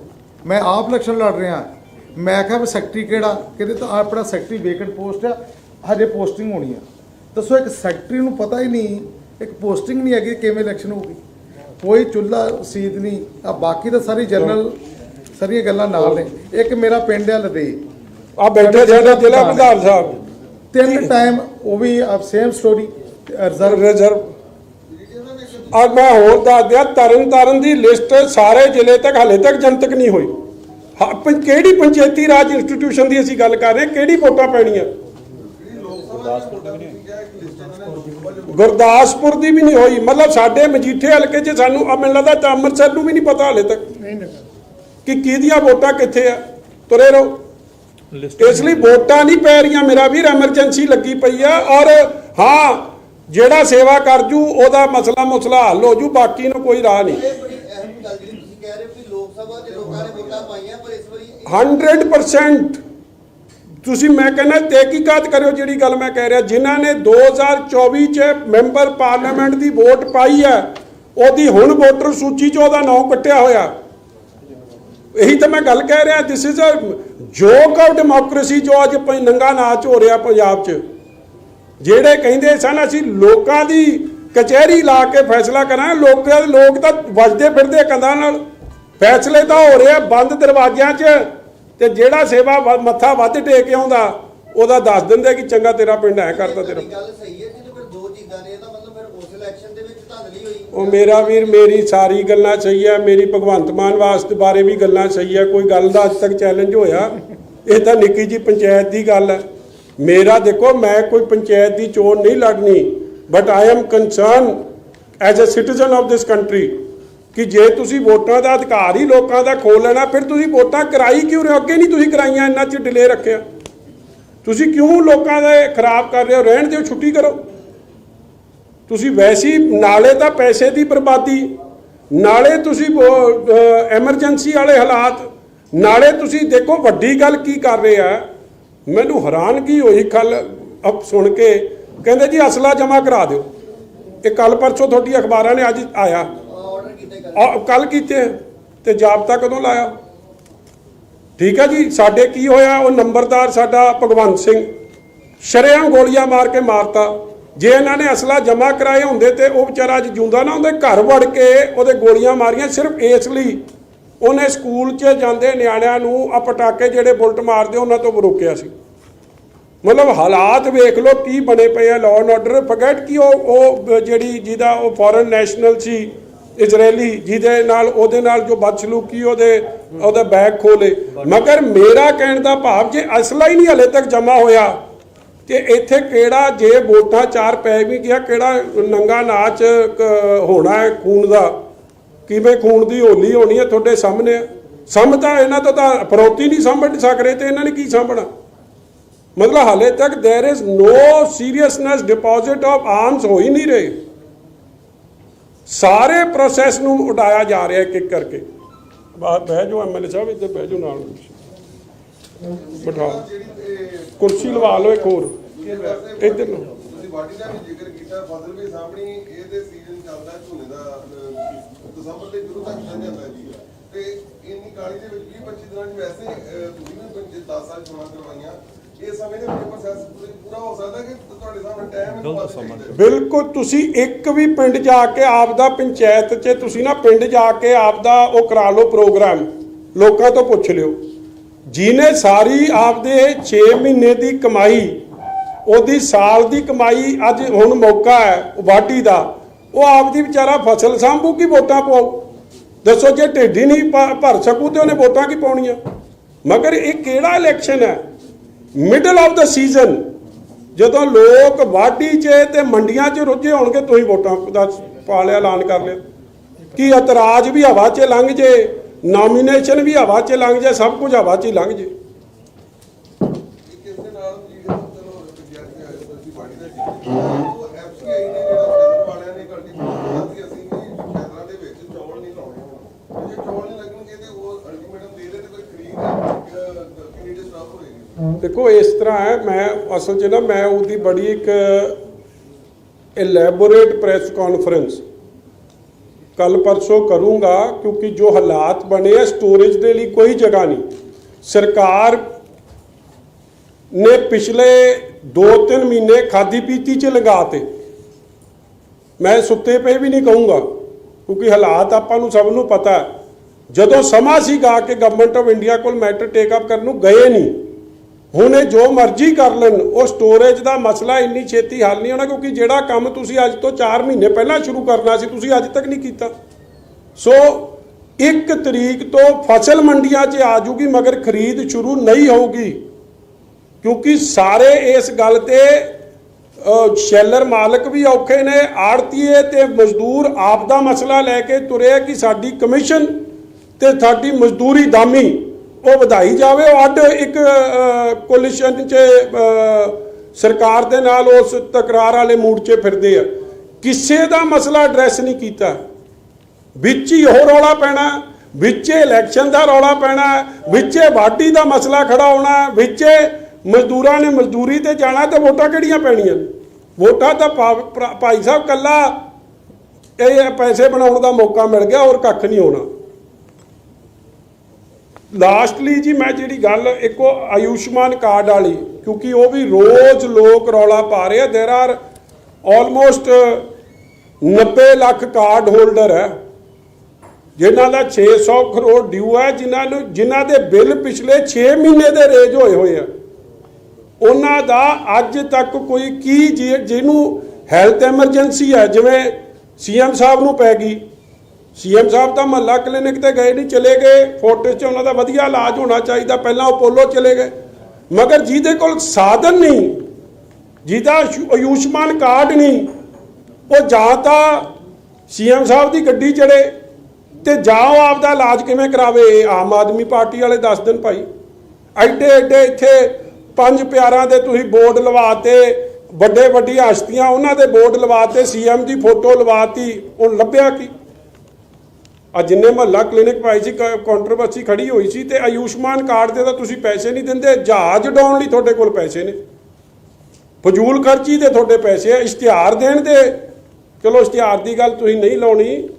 [SPEAKER 7] ਮੈਂ ਆਪ ਇਲੈਕਸ਼ਨ ਲੜ ਰਿਹਾ। ਮੈਂ ਕਿਹਾ ਵੀ ਸੈਕਟਰੀ ਕਿਹੜਾ? ਕਹਿੰਦੇ ਤਾਂ ਆਪਣਾ ਸੈਕਟਰੀ ਵੇਕੈਂਟ ਪੋਸਟ ਆ ਹਜੇ ਪੋਸਟਿੰਗ ਹੋਣੀ ਆ। ਦੱਸੋ ਇੱਕ ਸੈਕਟਰੀ ਨੂੰ ਪਤਾ ਹੀ ਨਹੀਂ ਇੱਕ ਪੋਸਟਿੰਗ ਨਹੀਂ ਹੈਗੀ ਕਿਵੇਂ ਇਲੈਕਸ਼ਨ ਹੋਊਗੀ? ਕੋਈ ਚੁੱਲਾ ਰਸੀਦ ਨਹੀਂ। ਆ ਬਾਕੀ ਤਾਂ ਸਾਰੀ ਜਨਰਲ ਸਾਰੀਆਂ ਗੱਲਾਂ ਨਾਲ ਨੇ। ਇੱਕ ਮੇਰਾ ਪਿੰਡ ਆ ਲਦੇ
[SPEAKER 2] ਆ ਬੈਠੇ ਸਾਡੇ ਜ਼ਿਲ੍ਹਾ ਪ੍ਰਧਾਨ ਸਾਹਿਬ।
[SPEAKER 7] ਤਿੰਨ ਟਾਈਮ ਉਹ ਵੀ ਸੇਮ ਸਟੋਰੀ ਰਿਜ਼ਰਵ
[SPEAKER 2] ਰਿਜ਼ਰਵ ਆ ਮੈਂ ਹੋਰ ਦੱਸ ਦਿਆਂ ਤਰਨ ਤਾਰਨ ਦੀ ਲਿਸਟ ਸਾਰੇ ਜ਼ਿਲ੍ਹੇ ਤੱਕ ਹਲੇ ਤੱਕ ਜਨਤਕ ਨਹੀਂ ਹੋਈ ਕਿਹੜੀ ਪੰਚਾਇਤੀ ਰਾਜ ਇੰਸਟੀਟਿਊਸ਼ਨ ਦੀ ਅਸੀਂ ਗੱਲ ਕਰ ਰਹੇ ਕਿਹੜੀ ਵੋਟਾਂ ਪੈਣੀਆਂ ਗੁਰਦਾਸਪੁਰ ਦੀ ਵੀ ਨਹੀਂ ਹੋਈ ਮਤਲਬ ਸਾਡੇ ਮਜੀਠੇ ਹਲਕੇ 'ਚ ਸਾਨੂੰ ਆ ਮੈਨੂੰ ਲੱਗਦਾ ਤਾਂ ਅੰਮ੍ਰਿਤਸਰ ਨੂੰ ਵੀ ਨਹੀਂ ਪਤਾ ਹਲੇ ਤੱਕ ਕਿ ਕਿਹਦੀਆਂ ਵੋਟਾਂ ਕਿੱਥੇ ਆ ਤੁਰੇ ਰਹੋ ਇਸ ਲਈ ਵੋਟਾਂ ਨਹੀਂ ਪੈ ਰਹੀਆਂ ਮੇਰਾ ਵੀਰ ਐਮਰਜੈਂਸੀ ਲੱਗੀ ਪਈ ਆ ਔਰ ਹਾਂ ਜਿਹੜਾ ਸੇਵਾ ਕਰ ਜੂ ਉਹਦਾ ਮਸਲਾ ਮੁਸਲਾ ਹੱਲ ਹੋ ਜੂ ਬਾਕੀ ਨੂੰ ਕੋਈ ਰਾਹ ਨਹੀਂ।
[SPEAKER 8] ਇਹ ਬੜੀ ਅਹਿਮ ਗੱਲ ਜਿਹੜੀ ਤੁਸੀਂ ਕਹਿ ਰਹੇ ਹੋ ਕਿ ਲੋਕ ਸਭਾ ਦੇ ਲੋਕਾਂ ਨੇ ਵੋਟਾਂ ਪਾਈਆਂ ਪਰ ਇਸ ਵਾਰੀ
[SPEAKER 2] 100% ਤੁਸੀਂ ਮੈਂ ਕਹਿੰਦਾ ਤਹਿਕੀਕਾਤ ਕਰਿਓ ਜਿਹੜੀ ਗੱਲ ਮੈਂ ਕਹਿ ਰਿਹਾ। ਜਿਨ੍ਹਾਂ ਨੇ 2024 ਚ ਮੈਂਬਰ ਪਾਰਲੀਮੈਂਟ ਦੀ ਵੋਟ ਪਾਈ ਹੈ ਉਹਦੀ ਹੁਣ ਵੋਟਰ ਸੂਚੀ 'ਚ ਉਹਦਾ ਨਾਮ ਕੱਟਿਆ ਹੋਇਆ। ਇਹੀ ਤਾਂ ਮੈਂ ਗੱਲ ਕਹਿ ਰਿਹਾ this is a joke of democracy ਜੋ ਅੱਜ ਨੰਗਾ ਨਾਚ ਹੋ ਰਿਹਾ ਪੰਜਾਬ 'ਚ। ਜਿਹੜੇ ਕਹਿੰਦੇ ਸਨ ਅਸੀਂ ਲੋਕਾਂ ਦੀ ਕਚਹਿਰੀ ਲਾ ਕੇ ਫੈਸਲਾ ਕਰਾਂਗੇ। ਲੋਕਾਂ ਲੋਕ ਤਾਂ ਵੱਜਦੇ ਫਿਰਦੇ ਕੰਧਾਂ ਨਾਲ। ਫੈਸਲੇ ਤਾਂ ਹੋ ਰਹੇ ਬੰਦ ਦਰਵਾਜ਼ਿਆਂ 'ਚ ਤੇ ਜਿਹੜਾ ਸੇਵਾ ਮੱਥਾ ਵੱਧ ਟੇਕ ਆਉਂਦਾ ਉਹਦਾ ਦੱਸ ਦਿੰਦੇ ਕਿ ਚੰਗਾ ਤੇਰਾ ਪਿੰਡ ਐ ਕਰਤਾ ਤੇਰਾ।
[SPEAKER 8] ਗੱਲ ਸਹੀ ਹੈ ਕਿ ਜੇ ਫਿਰ ਦੋ ਚੀਜ਼ਾਂ ਨੇ ਇਹਦਾ ਮਤਲਬ ਫਿਰ ਉਸ ਇਲੈਕਸ਼ਨ ਦੇ ਵਿੱਚ ਧਾਂਦਲੀ ਹੋਈ।
[SPEAKER 2] ਉਹ ਮੇਰਾ ਵੀਰ ਮੇਰੀ ਸਾਰੀ ਗੱਲਾਂ ਸਹੀ ਆ ਮੇਰੀ ਭਗਵੰਤ ਮਾਨ ਵਾਸਤੇ ਬਾਰੇ ਵੀ ਗੱਲਾਂ ਸਹੀ ਆ ਕੋਈ ਗੱਲ ਦਾ ਅੱਜ ਤੱਕ ਚੈਲੰਜ ਹੋਇਆ। ਇਹ ਤਾਂ ਨਿੱਕੀ ਜੀ ਪੰਚਾਇਤ ਦੀ ਗੱਲ ਹੈ ਮੇਰਾ ਦੇਖੋ, ਮੈਂ ਕੋਈ ਪੰਚਾਇਤ ਦੀ ਚੋਣ ਨਹੀਂ ਲੜਨੀ but I am concern as a citizen of this country ਕਿ ਜੇ ਤੁਸੀਂ ਵੋਟਾਂ ਦਾ ਅਧਿਕਾਰ ਹੀ ਲੋਕਾਂ ਦਾ ਖੋਲ ਲੈਣਾ, ਫਿਰ ਤੁਸੀਂ ਵੋਟਾਂ ਕਰਾਈ ਕਿਉਂ ਰਹੇ ਹੋ? ਅੱਗੇ ਨਹੀਂ ਤੁਸੀਂ ਕਰਾਈਆਂ, ਇੰਨਾ ਚ ਡਿਲੇ ਰੱਖਿਆ। ਤੁਸੀਂ ਕਿਉਂ ਲੋਕਾਂ ਦੇ ਖਰਾਬ ਕਰ ਰਹੇ ਹੋ? ਰਹਿਣ ਦਿਓ, ਛੁੱਟੀ ਕਰੋ। ਤੁਸੀਂ ਵੈਸੀ, ਨਾਲੇ ਤਾਂ ਪੈਸੇ ਦੀ ਬਰਬਾਦੀ, ਨਾਲੇ ਤੁਸੀਂ ਐਮਰਜੈਂਸੀ ਵਾਲੇ ਹਾਲਾਤ, ਨਾਲੇ ਤੁਸੀਂ ਦੇਖੋ ਵੱਡੀ ਗੱਲ ਕੀ ਕਰ ਰਹੇ ਆ ਮੈਨੂੰ ਹੈਰਾਨਗੀ ਹੋਈ ਕੱਲ? ਅਪ ਸੁਣ ਕੇ ਕਹਿੰਦੇ ਜੀ, ਅਸਲਾ ਜਮ੍ਹਾਂ ਕਰਾ ਦਿਓ। ਇਹ ਕੱਲ ਪਰਸੋਂ ਤੁਹਾਡੀ ਅਖਬਾਰਾਂ ਨੇ ਅੱਜ ਆਇਆ।
[SPEAKER 8] ਆਰਡਰ ਕੀਤੇ
[SPEAKER 2] ਕੱਲ ਕੀਤੇ ਤੇ ਜਾਬਤਾ ਕਦੋਂ ਲਾਇਆ? ਠੀਕ ਹੈ ਜੀ, ਸਾਡੇ ਕੀ ਹੋਇਆ? ਉਹ ਨੰਬਰਦਾਰ ਸਾਡਾ ਭਗਵੰਤ ਸਿੰਘ ਸ਼ਰੇਆਮ ਗੋਲੀਆਂ ਮਾਰ ਕੇ ਮਾਰਤਾ। ਜੇ ਇਹਨਾਂ ਨੇ ਅਸਲਾ ਜਮ੍ਹਾਂ ਕਰਾਏ ਹੁੰਦੇ ਤੇ ਉਹ ਵਿਚਾਰਾ ਅੱਜ ਜਿਉਂਦਾ ਨਾ, ਉਹਦੇ ਘਰ ਵੜ ਕੇ ਉਹਦੇ ਗੋਲੀਆਂ ਮਾਰੀਆਂ ਸਿਰਫ ਇਸ ਲਈ। ਉਹਨੇ ਸਕੂਲ 'ਚ ਜਾਂਦੇ ਨਿਆਣਿਆਂ ਨੂੰ ਆ ਪਟਾਕੇ ਜਿਹੜੇ ਬੁਲਟ ਮਾਰਦੇ ਉਹਨਾਂ ਤੋਂ ਰੋਕਿਆ ਸੀ। ਮਤਲਬ ਹਾਲਾਤ ਵੇਖ ਲਓ ਕੀ ਬਣੇ ਪਏ ਆ ਲਾਅ ਐਂਡ ਆਰਡਰ ਫਰਗੇਟ ਕਿ ਉਹ ਉਹ ਜਿਹੜੀ ਜਿਹਦਾ ਉਹ ਫੋਰਨ ਨੈਸ਼ਨਲ ਸੀ, ਇਜ਼ਰਾਈਲੀ, ਜਿਹਦੇ ਨਾਲ, ਉਹਦੇ ਨਾਲ ਜੋ ਬਦਸਲੂਕੀ ਉਹਦੇ, ਉਹਦਾ ਬੈਗ ਖੋਲੇ। ਮਗਰ ਮੇਰਾ ਕਹਿਣ ਦਾ ਭਾਵ ਜੇ ਅਸਲਾ ਹੀ ਨਹੀਂ ਹਲੇ ਤੱਕ ਜਮਾ ਹੋਇਆ ਕਿ ਇੱਥੇ ਕਿਹੜਾ ਜੇ ਵੋਟਾਂ ਚਾਰ ਪੈ ਵੀ ਗਿਆ, ਕਿਹੜਾ ਨੰਗਾ ਨਾਚ ਹੋਣਾ ਹੈ ਖੂਨ ਦਾ। ਕਿਵੇਂ ਖੂਨ ਦੀ ਹੋਲੀ ਹੋਣੀ ਹੈ ਤੁਹਾਡੇ ਸਾਹਮਣੇ ਆ। ਸਮਝ ਤਾਂ ਇਹਨਾਂ ਤੋਂ ਤਾਂ ਫਰੋਤੀ ਨਹੀਂ ਸਮਝ ਸਕਦੇ ਤੇ ਇਹਨਾਂ ਨੇ ਕੀ ਸਾਂਭਣਾ ਮਤਲਬ ਹਾਲੇ ਤੱਕ there is no seriousness deposit of arms ਹੋ ਹੀ ਨਹੀਂ ਰਹੇ ਸਾਰੇ ਪ੍ਰੋਸੈਸ ਨੂੰ ਉਡਾਇਆ ਜਾ ਰਿਹਾ ਇੱਕ ਇੱਕ ਕਰਕੇ ਬਾਹਰ ਬਹਿ ਜਾਓ ਐਮਐਲਏ ਸਾਹਿਬ ਇੱਧਰ ਬਹਿ ਜਾਓ ਨਾਲ ਬਿਠਾਓ
[SPEAKER 5] ਜਿਹੜੀ ਇਹ
[SPEAKER 2] ਕੁਰਸੀ ਲਵਾ ਲਓ ਇੱਕ ਹੋਰ
[SPEAKER 5] ਵੈਸੇ
[SPEAKER 2] ਇੱਧਰ ਨੂੰ।
[SPEAKER 5] ਤੁਸੀਂ ਵਾਢੀ ਦਾ ਵੀ ਜ਼ਿਕਰ ਕੀਤਾ ਫਸਲ ਵੀ ਸਾਹਮਣੀ ਇਹਦੇ ਸੀਜ਼ਨ ਚੱਲਦਾ ਝੋਨੇ ਦਾ ਅਹ, ਦਸੰਬਰ ਦੇ ਸ਼ੁਰੂ ਤੱਕ ਚੱਲ ਜਾਂਦਾ ਜੀ। ਤੇ ਇੰਨੀ ਕਾਲੀ ਦੇ ਵਿੱਚ 20 25 ਦਿਨਾਂ 'ਚ ਵੈਸੇ ਤੁਸੀਂ ਵੀ ਪੰਜ 10 ਸਾਲ ਚੋਣਾਂ ਕਰਵਾਈਆਂ ਇਹ ਸਮੇਂ ਦੇ ਵਿੱਚ ਪ੍ਰੋਸੈਸ ਪੂਰਾ ਹੋ ਸਕਦਾ ਕਿ ਤੁਹਾਡੇ ਸਾਹਮਣੇ ਟਾਈਮ ਹੈ ਬਹੁਤ
[SPEAKER 2] ਬਿਲਕੁਲ ਤੁਸੀਂ ਇੱਕ ਵੀ ਪਿੰਡ ਜਾ ਕੇ ਆਪਦਾ ਪੰਚਾਇਤ 'ਚ ਤੁਸੀਂ ਨਾ ਪਿੰਡ ਜਾ ਕੇ ਆਪਦਾ ਉਹ ਕਰਾ ਲਓ ਪ੍ਰੋਗਰਾਮ ਲੋਕਾਂ ਤੋਂ ਪੁੱਛ ਲਿਓ। ਜਿਹਨੇ ਸਾਰੀ ਆਪਦੇ 6 ਮਹੀਨੇ ਦੀ ਕਮਾਈ ਉਹਦੀ ਸਾਲ ਦੀ ਕਮਾਈ ਅੱਜ ਹੁਣ ਮੌਕਾ ਹੈ ਵਾਢੀ ਦਾ। ਉਹ ਆਪਦੀ ਵਿਚਾਰਾ ਫਸਲ ਸਾਂਭੂ, ਕੀ ਵੋਟਾਂ ਪਾਓ ਦੱਸੋ ਜੇ ਢਿੱਡੀ ਨਹੀਂ ਭ- ਭਰ ਸਕੂ ਤੇ ਉਹਨੇ ਵੋਟਾਂ ਕੀ ਪਾਉਣੀਆਂ? ਮਗਰ ਇਹ ਕਿਹੜਾ ਇਲੈਕਸ਼ਨ ਹੈ? ਮਿਡਲ ਆਫ ਦਾ ਸੀਜ਼ਨ ਜਦੋਂ ਲੋਕ ਵਾਢੀ 'ਚ ਤੇ ਮੰਡੀਆਂ 'ਚ ਰੁੱਝੇ ਹੋਣਗੇ, ਤੁਸੀਂ ਵੋਟਾਂ ਦਾ ਪਾ ਲਿਆ, ਐਲਾਨ ਕਰ ਲਿਆ। ਕੀ ਇਤਰਾਜ਼ ਵੀ ਹਵਾ 'ਚ ਲੰਘ ਜੇ ਨੋਮੀਨੇਸ਼ਨ ਵੀ ਹਵਾ 'ਚ ਲੰਘ ਜਾਏ ਸਭ ਕੁਝ ਹਵਾ 'ਚ ਹੀ ਲੰਘ ਜੇ
[SPEAKER 5] ਕਿਸ ਦੇ ਨਾਲ ਲੀਡ ਚਲੋ ਵਿਦਿਆਰਥੀ ਆਏ ਤੁਸੀਂ ਪਾਰਟੀ ਦਾ ਉਹ ਐਫਸੀਆਈ ਨੇ ਜਿਹੜਾ ਸੈਂਟਰ ਵਾਲਿਆਂ ਨੇ ਗਲਤੀ ਕੀਤੀ ਅਸੀਂ ਵੀ ਖੇਤਰਾਂ ਦੇ ਵਿੱਚ ਚੌਲ ਨਹੀਂ ਲਾਉਣੇ ਹੁਣ ਜੇ ਚੌਲ ਨਹੀਂ ਲੱਗਣਗੇ ਤੇ ਉਹ ਅਲਟੀਮੇਟਮ ਦੇ ਦੇ ਤੇ ਕੋਈ ਖਰੀਦ ਕਿੰਨੀ ਦੇ ਸਟਾਪ ਹੋਏਗੀ
[SPEAKER 2] ਦੇਖੋ, ਇਸ ਤਰ੍ਹਾਂ ਹੈ, ਮੈਂ ਅਸਲ 'ਚ ਨਾ, ਮੈਂ ਉਹਦੀ ਬੜੀ ਇੱਕ ਇਲੈਬੋਰੇਟ ਪ੍ਰੈਸ ਕਾਨਫਰੰਸ ਕੱਲ ਪਰਸੋਂ ਕਰੂੰਗਾ, ਕਿਉਂਕਿ ਜੋ ਹਾਲਾਤ ਬਣੇ ਆ ਸਟੋਰੇਜ ਦੇ ਲਈ ਕੋਈ ਜਗ੍ਹਾ ਨਹੀਂ। ਸਰਕਾਰ ਨੇ ਪਿਛਲੇ 2-3 ਮਹੀਨੇ ਖਾਦੀ ਪੀਤੀ 'ਚ ਲਗਾਤੇ ਮੈਂ ਸੁੱਤੇ ਪਏ ਵੀ ਨਹੀਂ ਕਹੂੰਗਾ, ਕਿਉਂਕਿ ਹਾਲਾਤ ਆਪਾਂ ਨੂੰ ਸਭ ਨੂੰ ਪਤਾ ਹੈ। ਜਦੋਂ ਸਮਾਂ ਸੀਗਾ ਕਿ ਗਵਰਨਮੈਂਟ ਆਫ ਇੰਡੀਆ ਕੋਲ ਮੈਟਰ ਟੇਕ ਅਪ ਕਰਨ ਨੂੰ ਗਏ ਨਹੀਂ ਹੁਣ ਇਹ ਜੋ ਮਰਜ਼ੀ ਕਰ ਲੈਣ, ਉਹ ਸਟੋਰੇਜ ਦਾ ਮਸਲਾ ਇੰਨੀ ਛੇਤੀ ਹੱਲ ਨਹੀਂ ਹੋਣਾ, ਕਿਉਂਕਿ ਜਿਹੜਾ ਕੰਮ ਤੁਸੀਂ ਅੱਜ ਤੋਂ 4 ਮਹੀਨੇ ਪਹਿਲਾਂ ਸ਼ੁਰੂ ਕਰਨਾ ਸੀ, ਤੁਸੀਂ ਅੱਜ ਤੱਕ ਨਹੀਂ ਕੀਤਾ। ਸੋ 1 ਤਰੀਕ ਤੋਂ ਫਸਲ ਮੰਡੀਆਂ 'ਚ ਆ ਜੂਗੀ, ਮਗਰ ਖਰੀਦ ਸ਼ੁਰੂ ਨਹੀਂ ਹੋਊਗੀ। ਕਿਉਂਕਿ ਸਾਰੇ ਇਸ ਗੱਲ ਤੇ ਸ਼ੈਲਰ ਮਾਲਕ ਵੀ ਔਖੇ ਨੇ, ਆੜਤੀਏ ਤੇ ਮਜ਼ਦੂਰ ਆਪ ਦਾ ਮਸਲਾ ਲੈ ਕੇ ਤੁਰੇ ਕਿ ਸਾਡੀ ਕਮਿਸ਼ਨ ਤੇ ਸਾਡੀ ਮਜ਼ਦੂਰੀ ਦਾਮੀ ਉਹ ਵਧਾਈ ਜਾਵੇ। ਉਹ ਅੱਡ ਇੱਕ ਕੋਲੀਸ਼ਨ 'ਚ ਸਰਕਾਰ ਦੇ ਨਾਲ ਉਸ ਤਕਰਾਰ ਵਾਲੇ ਮੂਡ 'ਚ ਫਿਰਦੇ ਆ। ਕਿਸੇ ਦਾ ਮਸਲਾ ਐਡਰੈਸ ਨਹੀਂ ਕੀਤਾ। ਵਿੱਚ ਹੀ ਉਹ ਰੌਲਾ ਪੈਣਾ, ਵਿੱਚ ਇਲੈਕਸ਼ਨ ਦਾ ਰੌਲਾ ਪੈਣਾ, ਵਿੱਚ ਵਾਢੀ ਦਾ ਮਸਲਾ ਖੜਾ ਹੋਣਾ, ਵਿੱਚ ਮਜ਼ਦੂਰਾਂ ਨੇ ਮਜ਼ਦੂਰੀ ਤੇ ਜਾਣਾ ਤੇ ਵੋਟਾਂ ਕਿਹੜੀਆਂ ਪੈਣੀਆਂ? ਵੋਟਾਂ ਤਾਂ ਭਾ- ਭਾਈ ਸਾਹਿਬ ਕੱਲਾ ਇਹ ਪੈਸੇ ਬਣਾਉਣ ਦਾ ਮੌਕਾ ਮਿਲ ਗਿਆ, ਹੋਰ ਕੱਖ ਨਹੀਂ ਹੋਣਾ। ਲਾਸਟਲੀ ਜੀ ਮੈਂ ਜਿਹੜੀ ਗੱਲ ਇੱਕੋ ਆਯੁਸ਼ਮਾਨ ਕਾਰਡ ਵਾਲੀ ਕਿਉਂਕਿ ਉਹ ਵੀ ਰੋਜ਼ ਲੋਕ ਰੌਲਾ ਪਾ ਰਹੇ ਆ there are almost 90 lakh card holder ਹੈ ਜਿਨ੍ਹਾਂ ਦਾ 600 ਕਰੋੜ ਡਿਊ ਹੈ ਜਿਨ੍ਹਾਂ ਨੂੰ ਜਿਨ੍ਹਾਂ ਦੇ ਬਿੱਲ ਪਿਛਲੇ 6 ਮਹੀਨੇ ਦੇ ਰੇਜ ਹੋਏ ਹੋਏ ਆ ਉਹਨਾਂ ਦਾ ਅੱਜ ਤੱਕ ਕੋਈ ਕੀ ਜੀ- ਜਿਹਨੂੰ ਹੈਲਥ ਐਮਰਜੈਂਸੀ ਹੈ ਜਿਵੇਂ ਸੀਐਮ ਸਾਹਿਬ ਨੂੰ ਪੈ ਗਈ ਸੀਐਮ ਸਾਹਿਬ ਤਾਂ ਮਹੱਲਾ ਕਲੀਨਿਕ ਤੇ ਗਏ ਨਹੀਂ, ਚਲੇ ਗਏ। ਫੋਰਟਿਸ 'ਚ ਉਹਨਾਂ ਦਾ ਵਧੀਆ ਇਲਾਜ ਹੋਣਾ ਚਾਹੀਦਾ। ਪਹਿਲਾਂ ਅਪੋਲੋ ਚਲੇ ਗਏ। ਮਗਰ ਜਿਹਦੇ ਕੋਲ ਸਾਧਨ ਨਹੀਂ, ਜਿਹਦਾ ਆਯੁ- ਆਯੁਸ਼ਮਾਨ ਕਾਰਡ ਨਹੀਂ, ਉਹ ਜਾਂ ਤਾਂ ਸੀਐਮ ਸਾਹਿਬ ਦੀ ਗੱਡੀ ਚੜੇ ਤੇ ਜਾਓ ਉਹ ਆਪਦਾ ਇਲਾਜ ਕਿਵੇਂ ਕਰਾਵੇ। ਆਮ ਆਦਮੀ ਪਾਰਟੀ ਵਾਲੇ ਦੱਸ ਦਿਨ ਭਾਈ। ਐਡੇ ਐਡੇ ਇੱਥੇ ਪੰਜ ਪਿਆਰਾਂ ਦੇ ਤੁਸੀਂ ਬੋਰਡ ਲਵਾਤੇ ਵੱਡੇ ਵੱਡੀਆਂ ਹਸਤੀਆਂ ਉਹਨਾਂ ਦੇ ਬੋਰਡ ਲਵਾਤੇ, ਸੀਐਮ ਦੀ ਫੋਟੋ ਲਵਾਤੀ, ਉਹ ਲੱਭਿਆ ਕੀ? ਆ ਜਿੰਨੇ ਮਹੱਲਾ ਕਲੀਨਿਕ ਪਾਈ ਸੀ ਕੰਟਰੋਵਰਸੀ ਖੜੀ ਹੋਈ ਸੀ ਤੇ ਆਯੁਸ਼ਮਾਨ ਕਾਰਡ ਦੇ ਤਾਂ ਤੁਸੀਂ ਪੈਸੇ ਨਹੀਂ ਦਿੰਦੇ, ਜਹਾਜ਼ ਡਾਉਣ ਲਈ ਤੁਹਾਡੇ ਕੋਲ ਪੈਸੇ ਨੇ। ਫਜ਼ੂਲ ਖਰਚੀ ਦੇ ਤੁਹਾਡੇ ਪੈਸੇ ਆ, ਇਸ਼ਤਿਹਾਰ ਦੇਣ ਦੇ। ਚਲੋ ਇਸ਼ਤਿਹਾਰ ਦੀ ਗੱਲ ਤੁਸੀਂ ਨਹੀਂ ਲਾਉਣੀ,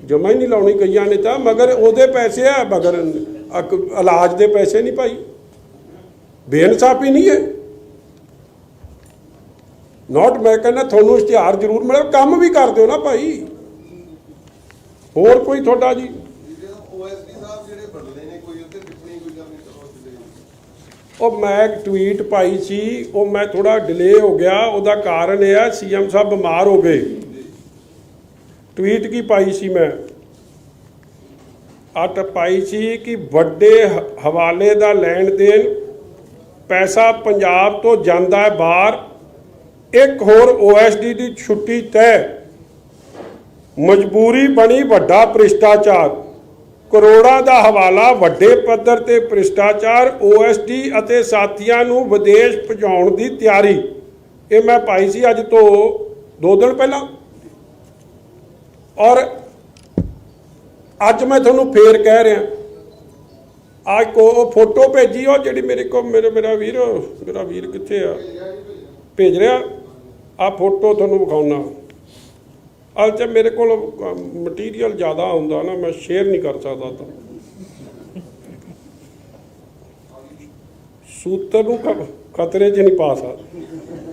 [SPEAKER 2] ਜਮਾ ਹੀ ਨਹੀਂ ਲਾਉਣੀ ਕਈਆਂ ਨੇ ਤਾਂ, ਮਗਰ ਉਹਦੇ ਪੈਸੇ ਆ, ਮਗਰ ਇਲਾਜ ਦੇ ਪੈਸੇ ਨਹੀਂ ਭਾਈ। ਬੇਇਨਸਾਫੀ ਨਹੀਂ ਹੈ। ਨਾਟ ਮੈਂ ਕਹਿੰਦਾ ਤੁਹਾਨੂੰ ਇਸ਼ਤਿਹਾਰ ਜ਼ਰੂਰ ਮਿਲੇ ਕੰਮ ਵੀ ਕਰ ਦਿਓ ਨਾ ਭਾਈ। ਹੋਰ ਕੋਈ ਤੁਹਾਡਾ ਜੀ? ਉਹ ਮੈਂ ਇੱਕ ਟਵੀਟ ਪਾਈ ਸੀ, ਉਹ ਮੈਂ ਥੋੜਾ ਡਿਲੇ ਹੋ ਗਿਆ, ਉਹਦਾ ਕਾਰਨ ਇਹ ਆ ਸੀਐਮ ਸਾਹਿਬ ਬਿਮਾਰ ਹੋ ਗਏ। ਟਵੀਟ ਕੀ ਪਾਈ ਸੀ ਮੈਂ? ਅੱਟ ਪਾਈ ਸੀ ਕਿ ਵੱਡੇ ਹਵਾਲੇ ਦਾ ਲੈਣ ਦੇਣ, ਪੈਸਾ ਪੰਜਾਬ ਤੋਂ ਜਾਂਦਾ ਹੈ ਬਾਹਰ, ਇੱਕ ਹੋਰ ਓਐਸਡੀ ਦੀ ਛੁੱਟੀ ਤੈਅ। ਮਜਬੂਰੀ ਬਣੀ ਵੱਡਾ ਭ੍ਰਿਸ਼ਟਾਚਾਰ। ਕਰੋੜਾਂ ਦਾ ਹਵਾਲਾ, ਵੱਡੇ ਪੱਧਰ ਤੇ ਭ੍ਰਿਸ਼ਟਾਚਾਰ ਓਐਸਡੀ ਅਤੇ ਸਾਥੀਆਂ ਨੂੰ ਵਿਦੇਸ਼ ਪਹੁੰਚਾਉਣ ਦੀ ਤਿਆਰੀ। ਇਹ ਮੈਂ ਪਾਈ ਸੀ ਅੱਜ ਤੋਂ 2 ਦਿਨ ਪਹਿਲਾਂ। ਔਰ ਅੱਜ ਮੈਂ ਤੁਹਾਨੂੰ ਫੇਰ ਕਹਿ ਰਿਹਾ। ਆ ਕੋ ਫੋਟੋ ਭੇਜੀ ਉਹ ਜਿਹੜੀ ਮੇਰੇ ਕੋ ਮੇਰੇ, ਮੇਰਾ ਵੀਰ ਮੇਰਾ ਵੀਰ ਕਿੱਥੇ ਆ? ਭੇਜ ਰਿਹਾ। ਆ ਫੋਟੋ ਤੁਹਾਨੂੰ ਵਿਖਾਉਣਾ। ਅੱਜ ਚ ਮੇਰੇ ਕੋਲ ਮਟੀਰੀਅਲ ਜ਼ਿਆਦਾ ਹੁੰਦਾ ਨਾ, ਮੈਂ ਸ਼ੇਅਰ ਨਹੀਂ ਕਰ ਸਕਦਾ ਤਾਂ। ਸੂਤਰ ਨੂੰ ਖਤਰੇ 'ਚ ਨਹੀਂ ਪਾ ਸਕਦਾ।